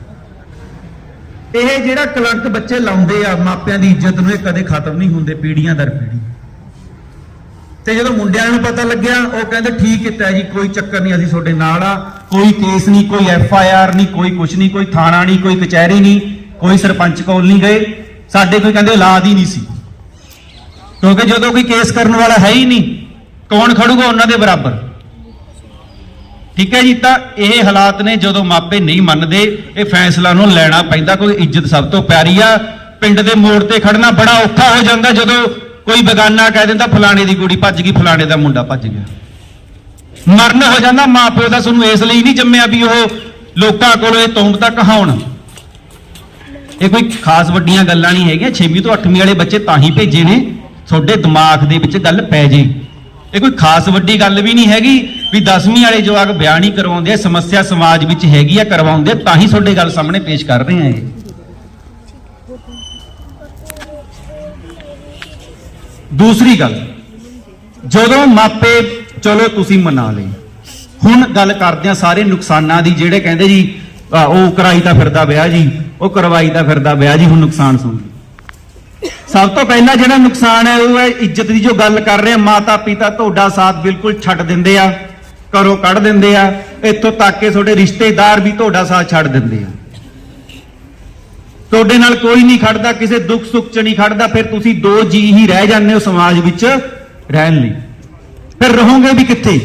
ਇਹ ਜਿਹੜਾ ਕਲੰਕ ਬੱਚੇ ਲਾਉਂਦੇ ਆ, ਮਾਪਿਆਂ ਦੀ ਇੱਜ਼ਤ ਨੂੰ ਇਹ ਕਦੇ ਖਤਮ ਨਹੀਂ ਹੁੰਦੇ ਪੀੜੀਆਂ ਦਰ ਪੀੜ੍ਹੀ। ਤੇ ਜਦੋਂ ਮੁੰਡਿਆਂ ਨੂੰ ਪਤਾ ਲੱਗਿਆ, ਉਹ ਕਹਿੰਦੇ, ਠੀਕ ਕੀਤਾ ਜੀ, ਕੋਈ ਚੱਕਰ ਨਹੀਂ, ਅਸੀਂ ਤੁਹਾਡੇ ਨਾਲ ਆ। ਕੋਈ ਕੇਸ ਨਹੀਂ, ਕੋਈ ਐਫ ਆਈ ਆਰ ਨਹੀਂ, ਕੋਈ ਕੁਛ ਨਹੀਂ, ਕੋਈ ਥਾਣਾ ਨਹੀਂ, ਕੋਈ ਕਚਹਿਰੀ ਨਹੀਂ, ਕੋਈ ਸਰਪੰਚ ਕੋਲ ਨਹੀਂ ਗਏ। ਸਾਡੇ ਕੋਈ ਕਹਿੰਦੇ ਔਲਾਦ ਹੀ ਨਹੀਂ ਸੀ। ਕਿਉਂਕਿ ਜਦੋਂ ਕੋਈ ਕੇਸ ਕਰਨ ਵਾਲਾ ਹੈ ਹੀ ਨਹੀਂ, ਕੌਣ ਖੜੂਗਾ ਉਹਨਾਂ ਦੇ ਬਰਾਬਰ? ਠੀਕ ਹੈ ਜੀ, ਤਾਂ ਇਹ ਹਾਲਾਤ ਨੇ ਜਦੋਂ ਮਾਪੇ ਨਹੀਂ ਮੰਨਦੇ, ਇਹ ਫੈਸਲਾ ਨੂੰ ਲੈਣਾ ਪੈਂਦਾ, ਕੋਈ ਇੱਜ਼ਤ ਸਭ ਤੋਂ ਪਿਆਰੀ ਆ। ਪਿੰਡ ਦੇ ਮੋੜ ਤੇ ਖੜਨਾ ਬੜਾ ਔਖਾ ਹੋ ਜਾਂਦਾ, ਜਦੋਂ ਕੋਈ ਬਗਾਨਾ ਕਹਿ ਦਿੰਦਾ, ਫਲਾਣੇ ਦੀ ਕੁੜੀ ਭੱਜ ਗਈ, ਫਲਾਣੇ ਦਾ ਮੁੰਡਾ ਭੱਜ ਗਿਆ। ਮਰਨ ਹੋ ਜਾਂਦਾ, ਮਾਪਿਓ ਦਾ ਤੁਹਾਨੂੰ ਇਸ ਲਈ ਨਹੀਂ ਜੰਮਿਆ ਵੀ ਉਹ ਲੋਕਾਂ ਕੋਲ ਇਹ ਤੋਮਤਾਂ ਕਹਾਉਣ ਇਹ ਕੋਈ ਖਾਸ ਵੱਡੀਆਂ ਗੱਲਾਂ ਨਹੀਂ ਹੈਗੀਆਂ 6ਵੀਂ ਤੋਂ 8ਵੀਂ ਵਾਲੇ ਬੱਚੇ ਤਾਂ ਹੀ ਭੇਜੇ ਨੇ। ਤੁਹਾਡੇ ਦਿਮਾਗ ਦੇ ਵਿੱਚ ਗੱਲ ਪੈ ਜੇ। ਇਹ ਕੋਈ ਖਾਸ ਵੱਡੀ ਗੱਲ ਵੀ ਨਹੀਂ ਹੈਗੀ। ਵੀ 10ਵੀਂ ਵਾਲੇ ਜਵਾਕ ਬਿਆਨ ਹੀ ਕਰਵਾਉਂਦੇ ਆ ਸਮੱਸਿਆ ਸਮਾਜ ਵਿੱਚ ਹੈਗੀ ਆ, ਕਰਵਾਉਂਦੇ, ਤਾਂ ਹੀ ਤੁਹਾਡੇ ਗੱਲ ਸਾਹਮਣੇ ਪੇਸ਼ ਕਰ ਰਹੇ ਆ ਇਹ। ਦੂਸਰੀ ਗੱਲ, ਜਦੋਂ ਮਾਪੇ, ਚਲੋ ਤੁਸੀਂ ਮਨਾ ਲਈ ਹੁਣ ਗੱਲ ਕਰਦੇ ਆ ਸਾਰੇ ਨੁਕਸਾਨਾਂ ਦੀ, ਜਿਹੜੇ ਕਹਿੰਦੇ ਜੀ ਉਹ ਕਰਾਈ ਤਾਂ ਫਿਰਦਾ ਵਿਆਹ ਜੀ, ਉਹ ਕਰਵਾਈ ਤਾਂ ਫਿਰਦਾ ਵਿਆਹ ਜੀ, ਹੁਣ ਨੁਕਸਾਨ ਸੁਣ ਸਭ ਤੋਂ ਪਹਿਲਾਂ ਜਿਹੜਾ ਨੁਕਸਾਨ ਹੈ, ਉਹ ਹੈ ਇੱਜ਼ਤ ਦੀ ਜੋ ਗੱਲ ਕਰ ਰਹੇ ਆ ਮਾਤਾ ਪਿਤਾ ਤੁਹਾਡਾ ਸਾਥ ਬਿਲਕੁਲ ਛੱਡ ਦਿੰਦੇ ਆ। ਘਰੋਂ ਕੱਢ ਦਿੰਦੇ ਆ, ਇੱਥੋਂ ਤੱਕ ਕਿ ਤੁਹਾਡੇ ਰਿਸ਼ਤੇਦਾਰ ਵੀ ਤੁਹਾਡਾ ਸਾਥ ਛੱਡ ਦਿੰਦੇ ਆ। ਤੁਹਾਡੇ ਨਾਲ ਕੋਈ ਨਹੀਂ ਖੜਦਾ, ਕਿਸੇ ਦੁੱਖ ਸੁੱਖ 'ਚ ਨਹੀਂ ਖੜਦਾ, ਫਿਰ ਤੁਸੀਂ ਦੋ ਜੀ ਹੀ ਰਹਿ ਜਾਂਦੇ ਹੋ ਸਮਾਜ ਵਿੱਚ ਰਹਿਣ ਲਈ। ਫਿਰ ਰਹੋਗੇ ਵੀ ਕਿੱਥੇ?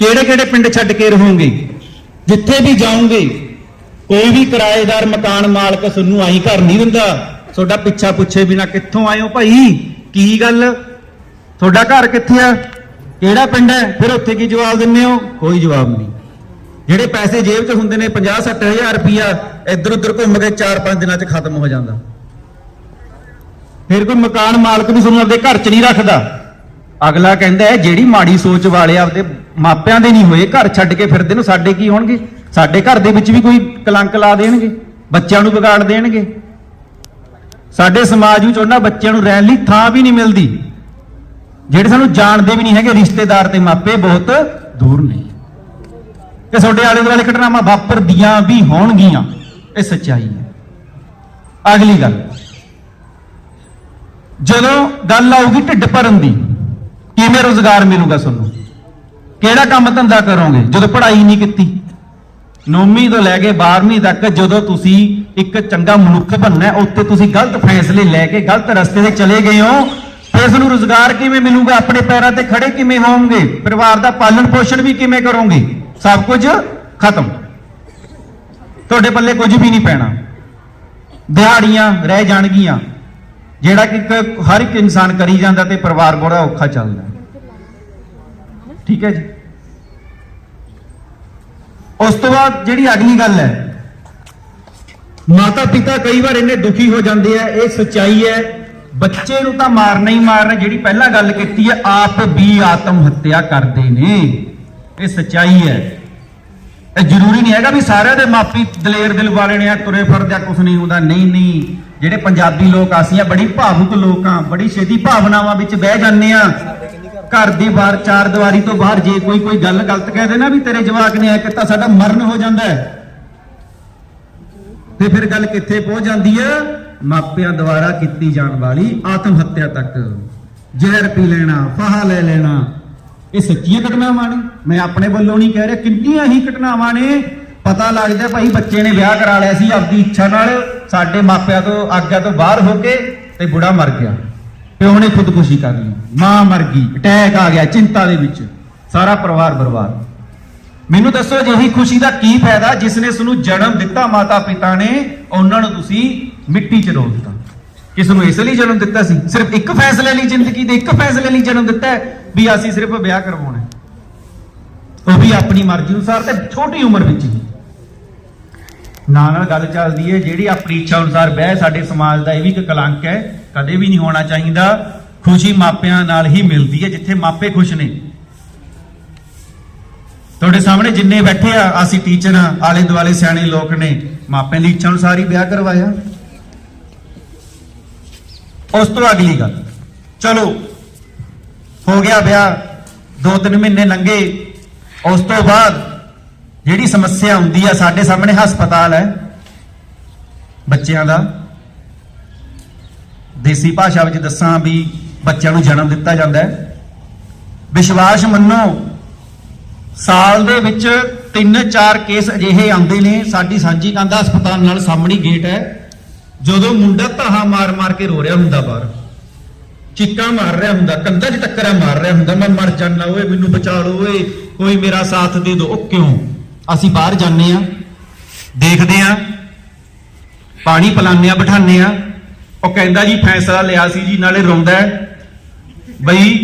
ਕਿਹੜੇ ਕਿਹੜੇ ਪਿੰਡ ਛੱਡ ਕੇ ਰਹੋਗੇ? ਜਿੱਥੇ ਵੀ ਜਾਓਗੇ, ਕੋਈ ਵੀ ਕਿਰਾਏਦਾਰ ਮਕਾਨ ਮਾਲਕ ਤੁਹਾਨੂੰ ਆਈ ਘਰ ਨਹੀਂ ਦਿੰਦਾ। ਤੁਹਾਡਾ ਪਿੱਛਾ ਪੁੱਛੇ ਬਿਨਾ ਕਿੱਥੋਂ ਆਏ ਹੋ ਭਾਈ? ਕੀ ਗੱਲ? ਤੁਹਾਡਾ ਘਰ ਕਿੱਥੇ ਆ? ਕਿਹੜਾ ਪਿੰਡ ਹੈ? ਫਿਰ ਉੱਥੇ ਕੀ ਜਵਾਬ ਦਿੰਦੇ ਹੋ? ਕੋਈ ਜਵਾਬ ਨਹੀਂ। ਜਿਹੜੇ ਪੈਸੇ ਜੇਬ 'ਚ ਹੁੰਦੇ ਨੇ 50 ਹਜ਼ਾਰ ਰੁਪਇਆ ਇੱਧਰ ਉੱਧਰ ਘੁੰਮ ਕੇ 4-5 ਦਿਨਾਂ 'ਚ ਖਤਮ ਹੋ ਜਾਂਦਾ। ਫਿਰ ਕੋਈ ਮਕਾਨ ਮਾਲਕ ਵੀ ਤੁਹਾਨੂੰ ਆਪਦੇ ਘਰ 'ਚ ਨਹੀਂ ਰੱਖਦਾ। ਅਗਲਾ ਕਹਿੰਦਾ ਹੈ, ਜਿਹੜੀ ਮਾੜੀ ਸੋਚ ਵਾਲੇ ਆਪਦੇ ਮਾਪਿਆਂ ਦੇ ਨਹੀਂ ਹੋਏ, ਘਰ ਛੱਡ ਕੇ ਫਿਰਦੇ ਨੂੰ ਸਾਡੇ ਕੀ ਹੋਣਗੇ? ਸਾਡੇ ਘਰ ਦੇ ਵਿੱਚ ਵੀ ਕੋਈ ਕਲੰਕ ਲਾ ਦੇਣਗੇ, ਬੱਚਿਆਂ ਨੂੰ ਵਿਗਾੜ ਦੇਣਗੇ। ਸਾਡੇ ਸਮਾਜ ਵਿੱਚ ਉਹਨਾਂ ਬੱਚਿਆਂ ਨੂੰ ਰਹਿਣ ਲਈ ਥਾਂ ਵੀ ਨਹੀਂ ਮਿਲਦੀ। ਜਿਹੜੇ ਸਾਨੂੰ ਜਾਣਦੇ ਵੀ ਨਹੀਂ ਹੈਗੇ ਰਿਸ਼ਤੇਦਾਰ ਤੇ ਮਾਪੇ ਬਹੁਤ ਦੂਰ ਨੇ। ਤੇ ਤੁਹਾਡੇ ਆਲੇ ਦੁਆਲੇ ਘਟਨਾਵਾਂ ਵਾਪਰਦੀਆਂ ਵੀ ਹੋਣਗੀਆਂ ਇਹ ਸੱਚਾਈ ਹੈ। ਅਗਲੀ ਗੱਲ। ਜਦੋਂ ਗੱਲ ਆਊਗੀ ਢਿੱਡ ਭਰਨ ਦੀ ਕਿਵੇਂ ਰੋਜ਼ਗਾਰ ਮਿਲੂਗਾ ਤੁਹਾਨੂੰ? ਕਿਹੜਾ ਕੰਮ ਧੰਦਾ ਕਰੋਗੇ? ਜਦੋਂ ਪੜ੍ਹਾਈ ਨਹੀਂ ਕੀਤੀ ਨੌਵੀਂ ਤੋਂ ਲੈ ਕੇ 12ਵੀਂ ਤੱਕ ਜਦੋਂ ਤੁਸੀਂ ਇੱਕ ਚੰਗਾ ਮਨੁੱਖ ਬਣਨਾ ਹੈ, ਉੱਥੇ ਤੁਸੀਂ ਗਲਤ ਫੈਸਲੇ ਲੈ ਕੇ ਗਲਤ ਰਸਤੇ ਤੇ ਚਲੇ ਗਏ ਹੋ ਫਿਰ ਤੁਹਾਨੂੰ ਰੋਜ਼ਗਾਰ ਕਿਵੇਂ ਮਿਲੂਗਾ? ਆਪਣੇ ਪੈਰਾਂ ਤੇ ਖੜੇ ਕਿਵੇਂ ਹੋਵੋਗੇ? ਪਰਿਵਾਰ ਦਾ ਪਾਲਣ ਪੋਸ਼ਣ ਵੀ ਕਿਵੇਂ ਕਰੋਗੇ? ਸਭ ਕੁਝ ਖਤਮ। ਤੁਹਾਡੇ ਪੱਲੇ ਕੁਝ ਵੀ ਨਹੀਂ ਪੈਣਾ। ਦਿਹਾੜੀਆਂ ਰਹਿ ਜਾਣਗੀਆਂ। ਜਿਹੜਾ ਕਿ ਹਰ ਇੱਕ ਇਨਸਾਨ ਕਰੀ ਜਾਂਦਾ ਤੇ ਪਰਿਵਾਰ ਬੜਾ ਔਖਾ ਚੱਲਦਾ। ਠੀਕ ਹੈ ਜੀ? ਉਸ ਤੋਂ ਬਾਅਦ ਜਿਹੜੀ ਅਗਲੀ ਗੱਲ ਹੈ ਮਾਤਾ ਪਿਤਾ ਕਈ ਵਾਰ ਇੰਨੇ ਦੁਖੀ ਹੋ ਜਾਂਦੇ ਆ, ਇਹ ਸੱਚਾਈ ਹੈ। ਬੱਚੇ ਨੂੰ ਤਾਂ ਮਾਰਨਾ ਹੀ ਮਾਰਨਾ, ਜਿਹੜੀ ਪਹਿਲਾਂ ਗੱਲ ਕੀਤੀ ਹੈ, ਆਪ ਵੀ ਆਤਮ ਹੱਤਿਆ ਕਰਦੇ ਨੇ। ਇਹ ਸੱਚਾਈ ਹੈ। ਇਹ ਜ਼ਰੂਰੀ ਨਹੀਂ ਹੈਗਾ ਵੀ ਸਾਰਿਆਂ ਦੇ ਮਾਪੀ ਦਲੇਰ ਦਿਲ ਵਾਲੇ ਨੇ ਆ, ਤੁਰੇ ਫਿਰਦੇ ਆ ਕੁਝ ਨਹੀਂ ਹੁੰਦਾ। ਨਹੀਂ ਨਹੀਂ। ਜਿਹੜੇ ਪੰਜਾਬੀ ਲੋਕ ਅਸੀਂ ਆ ਬੜੀ ਭਾਵੁਕ ਲੋਕ ਆ, ਬੜੀ ਛੇਤੀ ਭਾਵਨਾਵਾਂ ਵਿੱਚ ਬਹਿ ਜਾਂਦੇ ਆ। ਘਰ ਦੀ ਬਾਹਰ, ਚਾਰ ਦੀਵਾਰੀ ਤੋਂ ਬਾਹਰ ਜੇ ਕੋਈ ਕੋਈ ਗੱਲ ਗਲਤ ਕਹਿ ਦੇ ਨਾ ਵੀ ਤੇਰੇ ਜਵਾਕ ਨੇ ਐ ਕੀਤਾ ਸਾਡਾ ਮਰਨ ਹੋ ਜਾਂਦਾ ਤੇ ਫਿਰ ਗੱਲ ਕਿੱਥੇ ਪਹੁੰਚ ਜਾਂਦੀ ਹੈ? ਮਾਪਿਆਂ ਦੁਆਰਾ ਕੀਤੀ ਜਾਣ ਵਾਲੀ ਆਤਮ ਹੱਤਿਆ ਤੱਕ। ਜ਼ਹਿਰ ਪੀ ਲੈਣਾ, ਫਾਹਾ ਲੈ ਲੈਣਾ, ਇਹ ਸੱਚੀਆਂ ਘਟਨਾਵਾਂ ਨੇ। ਮੈਂ ਆਪਣੇ ਵੱਲੋਂ ਨਹੀਂ ਕਹਿ ਰਿਹਾ, ਕਿੰਨੀਆਂ ਹੀ ਘਟਨਾਵਾਂ ਨੇ। ਪਤਾ ਲੱਗਦਾ ਭਾਈ ਬੱਚੇ ਨੇ ਵਿਆਹ ਕਰਾ ਲਿਆ ਸੀ ਆਪਦੀ ਇੱਛਾ ਨਾਲ। ਸਾਡੇ ਮਾਪਿਆਂ ਤੋਂ, ਆਗਿਆ ਤੋਂ ਬਾਹਰ ਹੋ ਕੇ ਤੇ ਬੁੜਾ ਮਰ ਗਿਆ। ਪਿਓ ਨੇ ਖੁਦਕੁਸ਼ੀ ਕਰ ਲਈ, ਮਾਂ ਮਰ ਗਈ, ਅਟੈਕ ਆ ਗਿਆ ਚਿੰਤਾ ਦੇ ਵਿੱਚ। ਸਾਰਾ ਪਰਿਵਾਰ ਬਰਬਾਦ। ਮੈਨੂੰ ਦੱਸੋ ਜਿਹੀ ਖੁਸ਼ੀ ਦਾ ਕੀ ਫਾਇਦਾ? ਜਿਸ ਨੇ ਉਸ ਜਨਮ ਦਿੱਤਾ ਮਾਤਾ ਪਿਤਾ ਨੇ, ਉਹਨਾਂ ਨੂੰ ਤੁਸੀਂ ਮਿੱਟੀ 'ਚ ਰੋਲ ਦਿੱਤਾ। ਕਿਸ ਨੂੰ ਇਸ ਲਈ ਜਨਮ ਦਿੱਤਾ ਸੀ, ਸਿਰਫ ਇੱਕ ਫੈਸਲੇ ਲਈ ਜ਼ਿੰਦਗੀ ਦੇ, ਇੱਕ ਫੈਸਲੇ ਲਈ ਜਨਮ ਦਿੱਤਾ ਵੀ ਅਸੀਂ ਸਿਰਫ ਵਿਆਹ ਕਰਵਾਉਣਾ ਉਹ ਵੀ ਆਪਣੀ ਮਰਜ਼ੀ ਅਨੁਸਾਰ ਤੇ ਛੋਟੀ ਉਮਰ ਵਿੱਚ ਹੀ। ਨਾਲ ਨਾਲ ਗੱਲ ਚੱਲਦੀ ਹੈ, ਜਿਹੜੀ ਆਪਣੀ ਇੱਛਾ ਅਨੁਸਾਰ ਵਿਆਹ ਸਾਡੇ ਸਮਾਜ ਦਾ ਇਹ ਵੀ ਇੱਕ ਕਲੰਕ ਹੈ, ਕਦੇ ਵੀ ਨਹੀਂ ਹੋਣਾ ਚਾਹੀਦਾ। ਖੁਸ਼ੀ ਮਾਪਿਆਂ ਨਾਲ ਹੀ ਮਿਲਦੀ ਹੈ, ਜਿੱਥੇ ਮਾਪੇ ਖੁਸ਼ ਨੇ। ਤੁਹਾਡੇ ਸਾਹਮਣੇ ਜਿੰਨੇ ਬੈਠੇ ਆ, ਅਸੀਂ ਟੀਚਰ ਆ ਆਲੇ ਦੁਆਲੇ ਸਿਆਣੇ ਲੋਕ ਨੇ, ਮਾਪਿਆਂ ਦੀ ਇੱਛਾ ਅਨੁਸਾਰ ਹੀ ਵਿਆਹ ਕਰਵਾਇਆ। ਉਸ ਤੋਂ ਅਗਲੀ ਗੱਲ। ਚਲੋ, ਹੋ ਗਿਆ ਵਿਆਹ, ਦੋ ਤਿੰਨ ਮਹੀਨੇ ਲੰਘੇ। ਉਸ ਤੋਂ ਬਾਅਦ ਜਿਹੜੀ ਸਮੱਸਿਆ ਹੁੰਦੀ ਆ ਸਾਡੇ ਸਾਹਮਣੇ ਹਸਪਤਾਲ ਹੈ, ਬੱਚਿਆਂ ਦਾ। ਦੇਸੀ ਭਾਸ਼ਾ ਵਿੱਚ ਦੱਸਾਂ ਵੀ ਬੱਚਿਆਂ ਨੂੰ ਜਨਮ ਦਿੱਤਾ ਜਾਂਦਾ ਹੈ। ਵਿਸ਼ਵਾਸ ਮੰਨੋ, ਸਾਲ ਦੇ ਵਿੱਚ ਤਿੰਨ ਚਾਰ ਕੇਸ ਅਜਿਹੇ ਆਉਂਦੇ ਨੇ, ਸਾਡੀ ਸਾਂਝੀ ਕੰਧਾ ਹਸਪਤਾਲ ਨਾਲ ਸਾਹਮਣੀ ਗੇਟ ਹੈ। ਜਦੋਂ ਮੁੰਡਾ ਧਾਹਾ ਮਾਰ ਮਾਰ ਕੇ ਰੋ ਰਿਹਾ ਹੁੰਦਾ ਬਾਹਰ, ਚੀਕਾਂ ਮਾਰ ਰਿਹਾ ਹੁੰਦਾ, ਕੰਧਾਂ 'ਚ ਟੱਕਰਾਂ ਮਾਰ ਰਿਹਾ ਹੁੰਦਾ, ਮੈਂ ਮਰ ਜਾਣਾ ਓਏ ਮੈਨੂੰ ਬਚਾ ਲਓ, ਓਏ, ਕੋਈ ਮੇਰਾ ਸਾਥ ਦੇ ਦਿਓ ਉਹ ਕਿਉਂ? ਅਸੀਂ ਬਾਹਰ ਜਾਂਦੇ ਆ ਦੇਖਦੇ ਆ ਪਾਣੀ ਪਿਲਾਉਂਦੇ ਆ ਬਿਠਾਉਂਦੇ ਆ ਉਹ ਕਹਿੰਦਾ ਜੀ, ਫੈਸਲਾ ਲਿਆ ਸੀ ਜੀ, ਨਾਲੇ ਰੋਂਦਾ ਬਈ,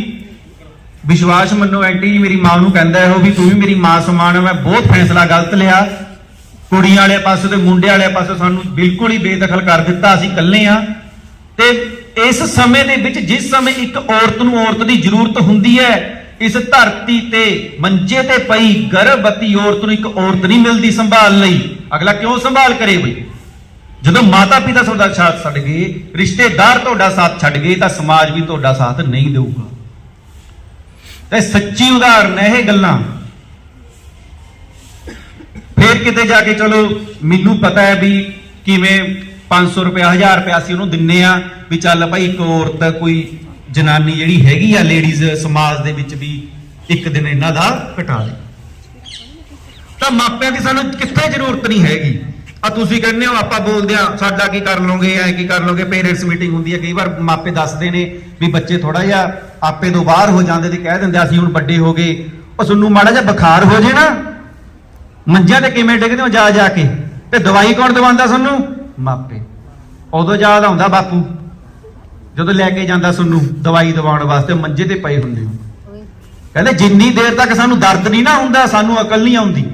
ਵਿਸ਼ਵਾਸ ਮੰਨੋ ਐਂਟੀ ਜੀ, ਮੇਰੀ ਮਾਂ ਨੂੰ ਕਹਿੰਦਾ ਇਹੋ ਵੀ, ਤੂੰ ਵੀ ਮੇਰੀ ਮਾਂ ਸਮਾਨ ਹੈ, ਮੈਂ ਬਹੁਤ ਫੈਸਲਾ ਗਲਤ ਲਿਆ। ਕੁੜੀਆਂ ਵਾਲੇ ਪਾਸੇ ਤੇ ਮੁੰਡੇ ਵਾਲੇ ਪਾਸੇ ਸਾਨੂੰ ਬਿਲਕੁਲ ਹੀ ਬੇਦਖਲ ਕਰ ਦਿੱਤਾ, ਅਸੀਂ ਇਕੱਲੇ ਆ ਤੇ ਇਸ ਸਮੇਂ ਦੇ ਵਿੱਚ, ਜਿਸ ਸਮੇਂ ਇੱਕ ਔਰਤ ਨੂੰ ਔਰਤ ਦੀ ਜ਼ਰੂਰਤ ਹੁੰਦੀ ਹੈ, ਇਸ ਧਰਤੀ ਤੇ ਮੰਜੇ ਤੇ ਪਈ ਗਰਭਵਤੀ ਔਰਤ ਨੂੰ ਇੱਕ ਔਰਤ ਨਹੀਂ ਮਿਲਦੀ ਸੰਭਾਲ ਲਈ। ਅਗਲਾ ਕਿਉਂ ਸੰਭਾਲ ਕਰੇ ਬਈ? ਜਦੋਂ ਮਾਤਾ ਪਿਤਾ ਤੁਹਾਡਾ ਸਾਥ ਛੱਡ ਗਏ, ਰਿਸ਼ਤੇਦਾਰ ਤੁਹਾਡਾ ਸਾਥ ਛੱਡ ਗਏ, ਤਾਂ ਸਮਾਜ ਵੀ ਤੁਹਾਡਾ ਸਾਥ ਨਹੀਂ ਦੇਊਗਾ। ਤੇ ਸੱਚੀ ਉਦਾਹਰਨ ਹੈ ਇਹ ਗੱਲਾਂ। ਫਿਰ ਕਿਤੇ ਜਾ ਕੇ ਚਲੋ, ਮੈਨੂੰ ਪਤਾ ਹੈ ਵੀ ਕਿਵੇਂ 500 ਰੁਪਏ 1000 ਰੁਪਏ ਅਸੀਂ ਉਹਨੂੰ ਦਿੰਨੇ ਆ ਵੀ ਚੱਲ ਭਾਈ ਇੱਕ ਔਰਤ, ਕੋਈ ਜਨਾਨੀ ਜਿਹੜੀ ਹੈਗੀ ਆ ਲੇਡੀਜ਼ ਸਮਾਜ ਦੇ ਵਿੱਚ ਵੀ ਇੱਕ ਦਿਨ ਇਹਨਾਂ ਦਾ ਘਟਾ ਦੇ। ਤਾਂ ਮਾਪਿਆਂ ਦੀ ਸਾਨੂੰ ਕਿੱਥੇ ਜ਼ਰੂਰਤ ਨਹੀਂ ਹੈਗੀ। ਆ ਤੁਸੀਂ ਕਹਿੰਦੇ ਹੋ, ਆਪਾਂ ਬੋਲਦੇ ਆ ਸਾਡਾ ਕੀ ਕਰ ਲੋਗੇ ਐ ਕੀ ਕਰ ਲੋਗੇ ਪੇਰੈਂਟਸ ਮੀਟਿੰਗ ਹੁੰਦੀ ਹੈ, ਕਈ ਵਾਰ ਮਾਪੇ ਦੱਸਦੇ ਨੇ ਵੀ ਬੱਚੇ ਥੋੜਾ ਜਿਹਾ ਆਪੇ ਤੋਂ ਬਾਹਰ ਹੋ ਜਾਂਦੇ ਤੇ ਕਹਿ ਦਿੰਦੇ ਅਸੀਂ ਹੁਣ ਵੱਡੇ ਹੋ ਗਏ। ਉਹ ਤੁਹਾਨੂੰ ਮਾੜਾ ਜਿਹਾ ਬੁਖਾਰ ਹੋ ਜੇ ਨਾ ਮੰਜਿਆਂ ਤੇ ਕਿਵੇਂ ਡਿੱਗਦੇ ਹੋ ਜਾ ਜਾ ਕੇ? ਤੇ ਦਵਾਈ ਕੌਣ ਦਵਾਉਂਦਾ ਤੁਹਾਨੂੰ ਮਾਪੇ। ਉਦੋਂ ਯਾਦ ਆਉਂਦਾ ਬਾਪੂ, ਜਦੋਂ ਲੈ ਕੇ ਜਾਂਦਾ ਤੁਹਾਨੂੰ ਦਵਾਈ ਦਵਾਉਣ ਵਾਸਤੇ, ਮੰਜੇ ਤੇ ਪਏ ਹੁੰਦੇ ਹੋ ਕਹਿੰਦੇ, ਜਿੰਨੀ ਦੇਰ ਤੱਕ ਸਾਨੂੰ ਦਰਦ ਨਹੀਂ ਨਾ ਹੁੰਦਾ, ਸਾਨੂੰ ਅਕਲ ਨਹੀਂ ਆਉਂਦੀ।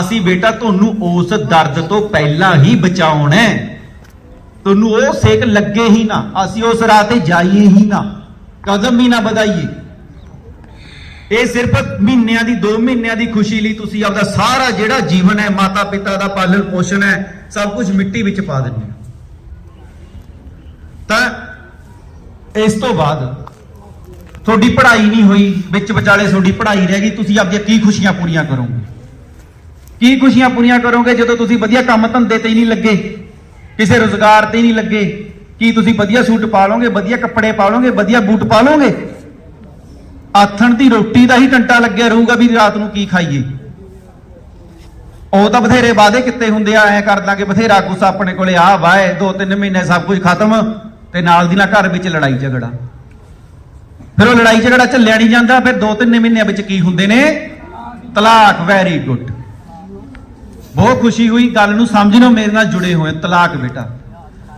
ਅਸੀਂ ਬੇਟਾ, ਤੁਹਾਨੂੰ ਉਸ ਦਰਦ ਤੋਂ ਪਹਿਲਾਂ ਹੀ ਬਚਾਉਣਾ ਹੈ। ਤੁਹਾਨੂੰ ਉਹ ਸੇਕ ਲੱਗੇ ਹੀ ਨਾ ਅਸੀਂ ਉਸ ਰਾਹ ਤੇ ਜਾਈਏ ਹੀ ਨਾ। ਕਦਮ ਹੀ ਨਾ ਵਧਾਈਏ। ਇਹ ਸਿਰਫ ਮਹੀਨਿਆਂ ਦੀ 2 ਮਹੀਨਿਆਂ ਦੀ ਖੁਸ਼ੀ ਲਈ ਤੁਸੀਂ ਆਪਦਾ ਸਾਰਾ ਜਿਹੜਾ ਜੀਵਨ ਹੈ ਮਾਤਾ ਪਿਤਾ ਦਾ ਪਾਲਣ ਪੋਸ਼ਣ ਹੈ, ਸਭ ਕੁਝ ਮਿੱਟੀ ਵਿੱਚ ਪਾ ਦਿੰਦੇ ਹੋ। ਤਾਂ ਇਸ ਤੋਂ ਬਾਅਦ ਤੁਹਾਡੀ ਪੜ੍ਹਾਈ ਨਹੀਂ ਹੋਈ, ਵਿੱਚ ਵਿਚਾਲੇ ਤੁਹਾਡੀ ਪੜ੍ਹਾਈ ਰਹਿ ਗਈ, ਤੁਸੀਂ ਆਪਦੀਆਂ ਕੀ ਖੁਸ਼ੀਆਂ ਪੂਰੀਆਂ ਕਰੋਗੇ? ਕੀ ਖੁਸ਼ੀਆਂ ਪੂਰੀਆਂ ਕਰੋਗੇ ਜਦੋਂ ਤੁਸੀਂ ਵਧੀਆ ਕੰਮ ਧੰਦੇ ਤੇ ਹੀ ਨਹੀਂ ਲੱਗੇ? ਕਿਸੇ ਰੋਜ਼ਗਾਰ ਤੇ ਹੀ ਨਹੀਂ ਲੱਗੇ? ਕੀ ਤੁਸੀਂ ਵਧੀਆ ਸੂਟ ਪਾ ਲਓਗੇ, ਵਧੀਆ ਕੱਪੜੇ ਪਾ ਲਓਗੇ, ਵਧੀਆ ਬੂਟ ਪਾ ਲਓਗੇ? ਆਥਣ ਦੀ ਰੋਟੀ ਦਾ ਹੀ ਟੰਟਾ ਲੱਗਿਆ ਰਹੂਗਾ ਵੀ ਰਾਤ ਨੂੰ ਕੀ ਖਾਈਏ। ਉਹ ਤਾਂ ਬਥੇਰੇ ਵਾਅਦੇ ਕਿੱਤੇ ਹੁੰਦੇ ਆ, ਐ ਕਰ ਦਾਂਗੇ ਬਥੇਰਾ ਕੁਛ ਆਪਣੇ ਕੋਲੇ ਆ ਵਾਏ ਦੋ ਤਿੰਨ ਮਹੀਨੇ ਸਭ ਕੁਝ ਖਤਮ, ਤੇ ਨਾਲ ਦੀ ਨਾਲ ਘਰ ਵਿੱਚ ਲੜਾਈ ਝਗੜਾ। ਫਿਰ ਉਹ ਲੜਾਈ ਝਗੜਾ ਝੱਲਿਆ ਨਹੀਂ ਜਾਂਦਾ, ਫਿਰ ਦੋ ਤਿੰਨ ਮਹੀਨਿਆਂ ਵਿੱਚ ਕੀ ਹੁੰਦੇ ਨੇ? ਤਲਾਕ ਵੈਰੀ ਗੁੱਡ ਬਹੁਤ ਖੁਸ਼ੀ ਹੋਈ, ਗੱਲ ਨੂੰ ਸਮਝਣੋ ਮੇਰੇ ਨਾਲ ਜੁੜੇ ਹੋਏ ਤਲਾਕ ਬੇਟਾ।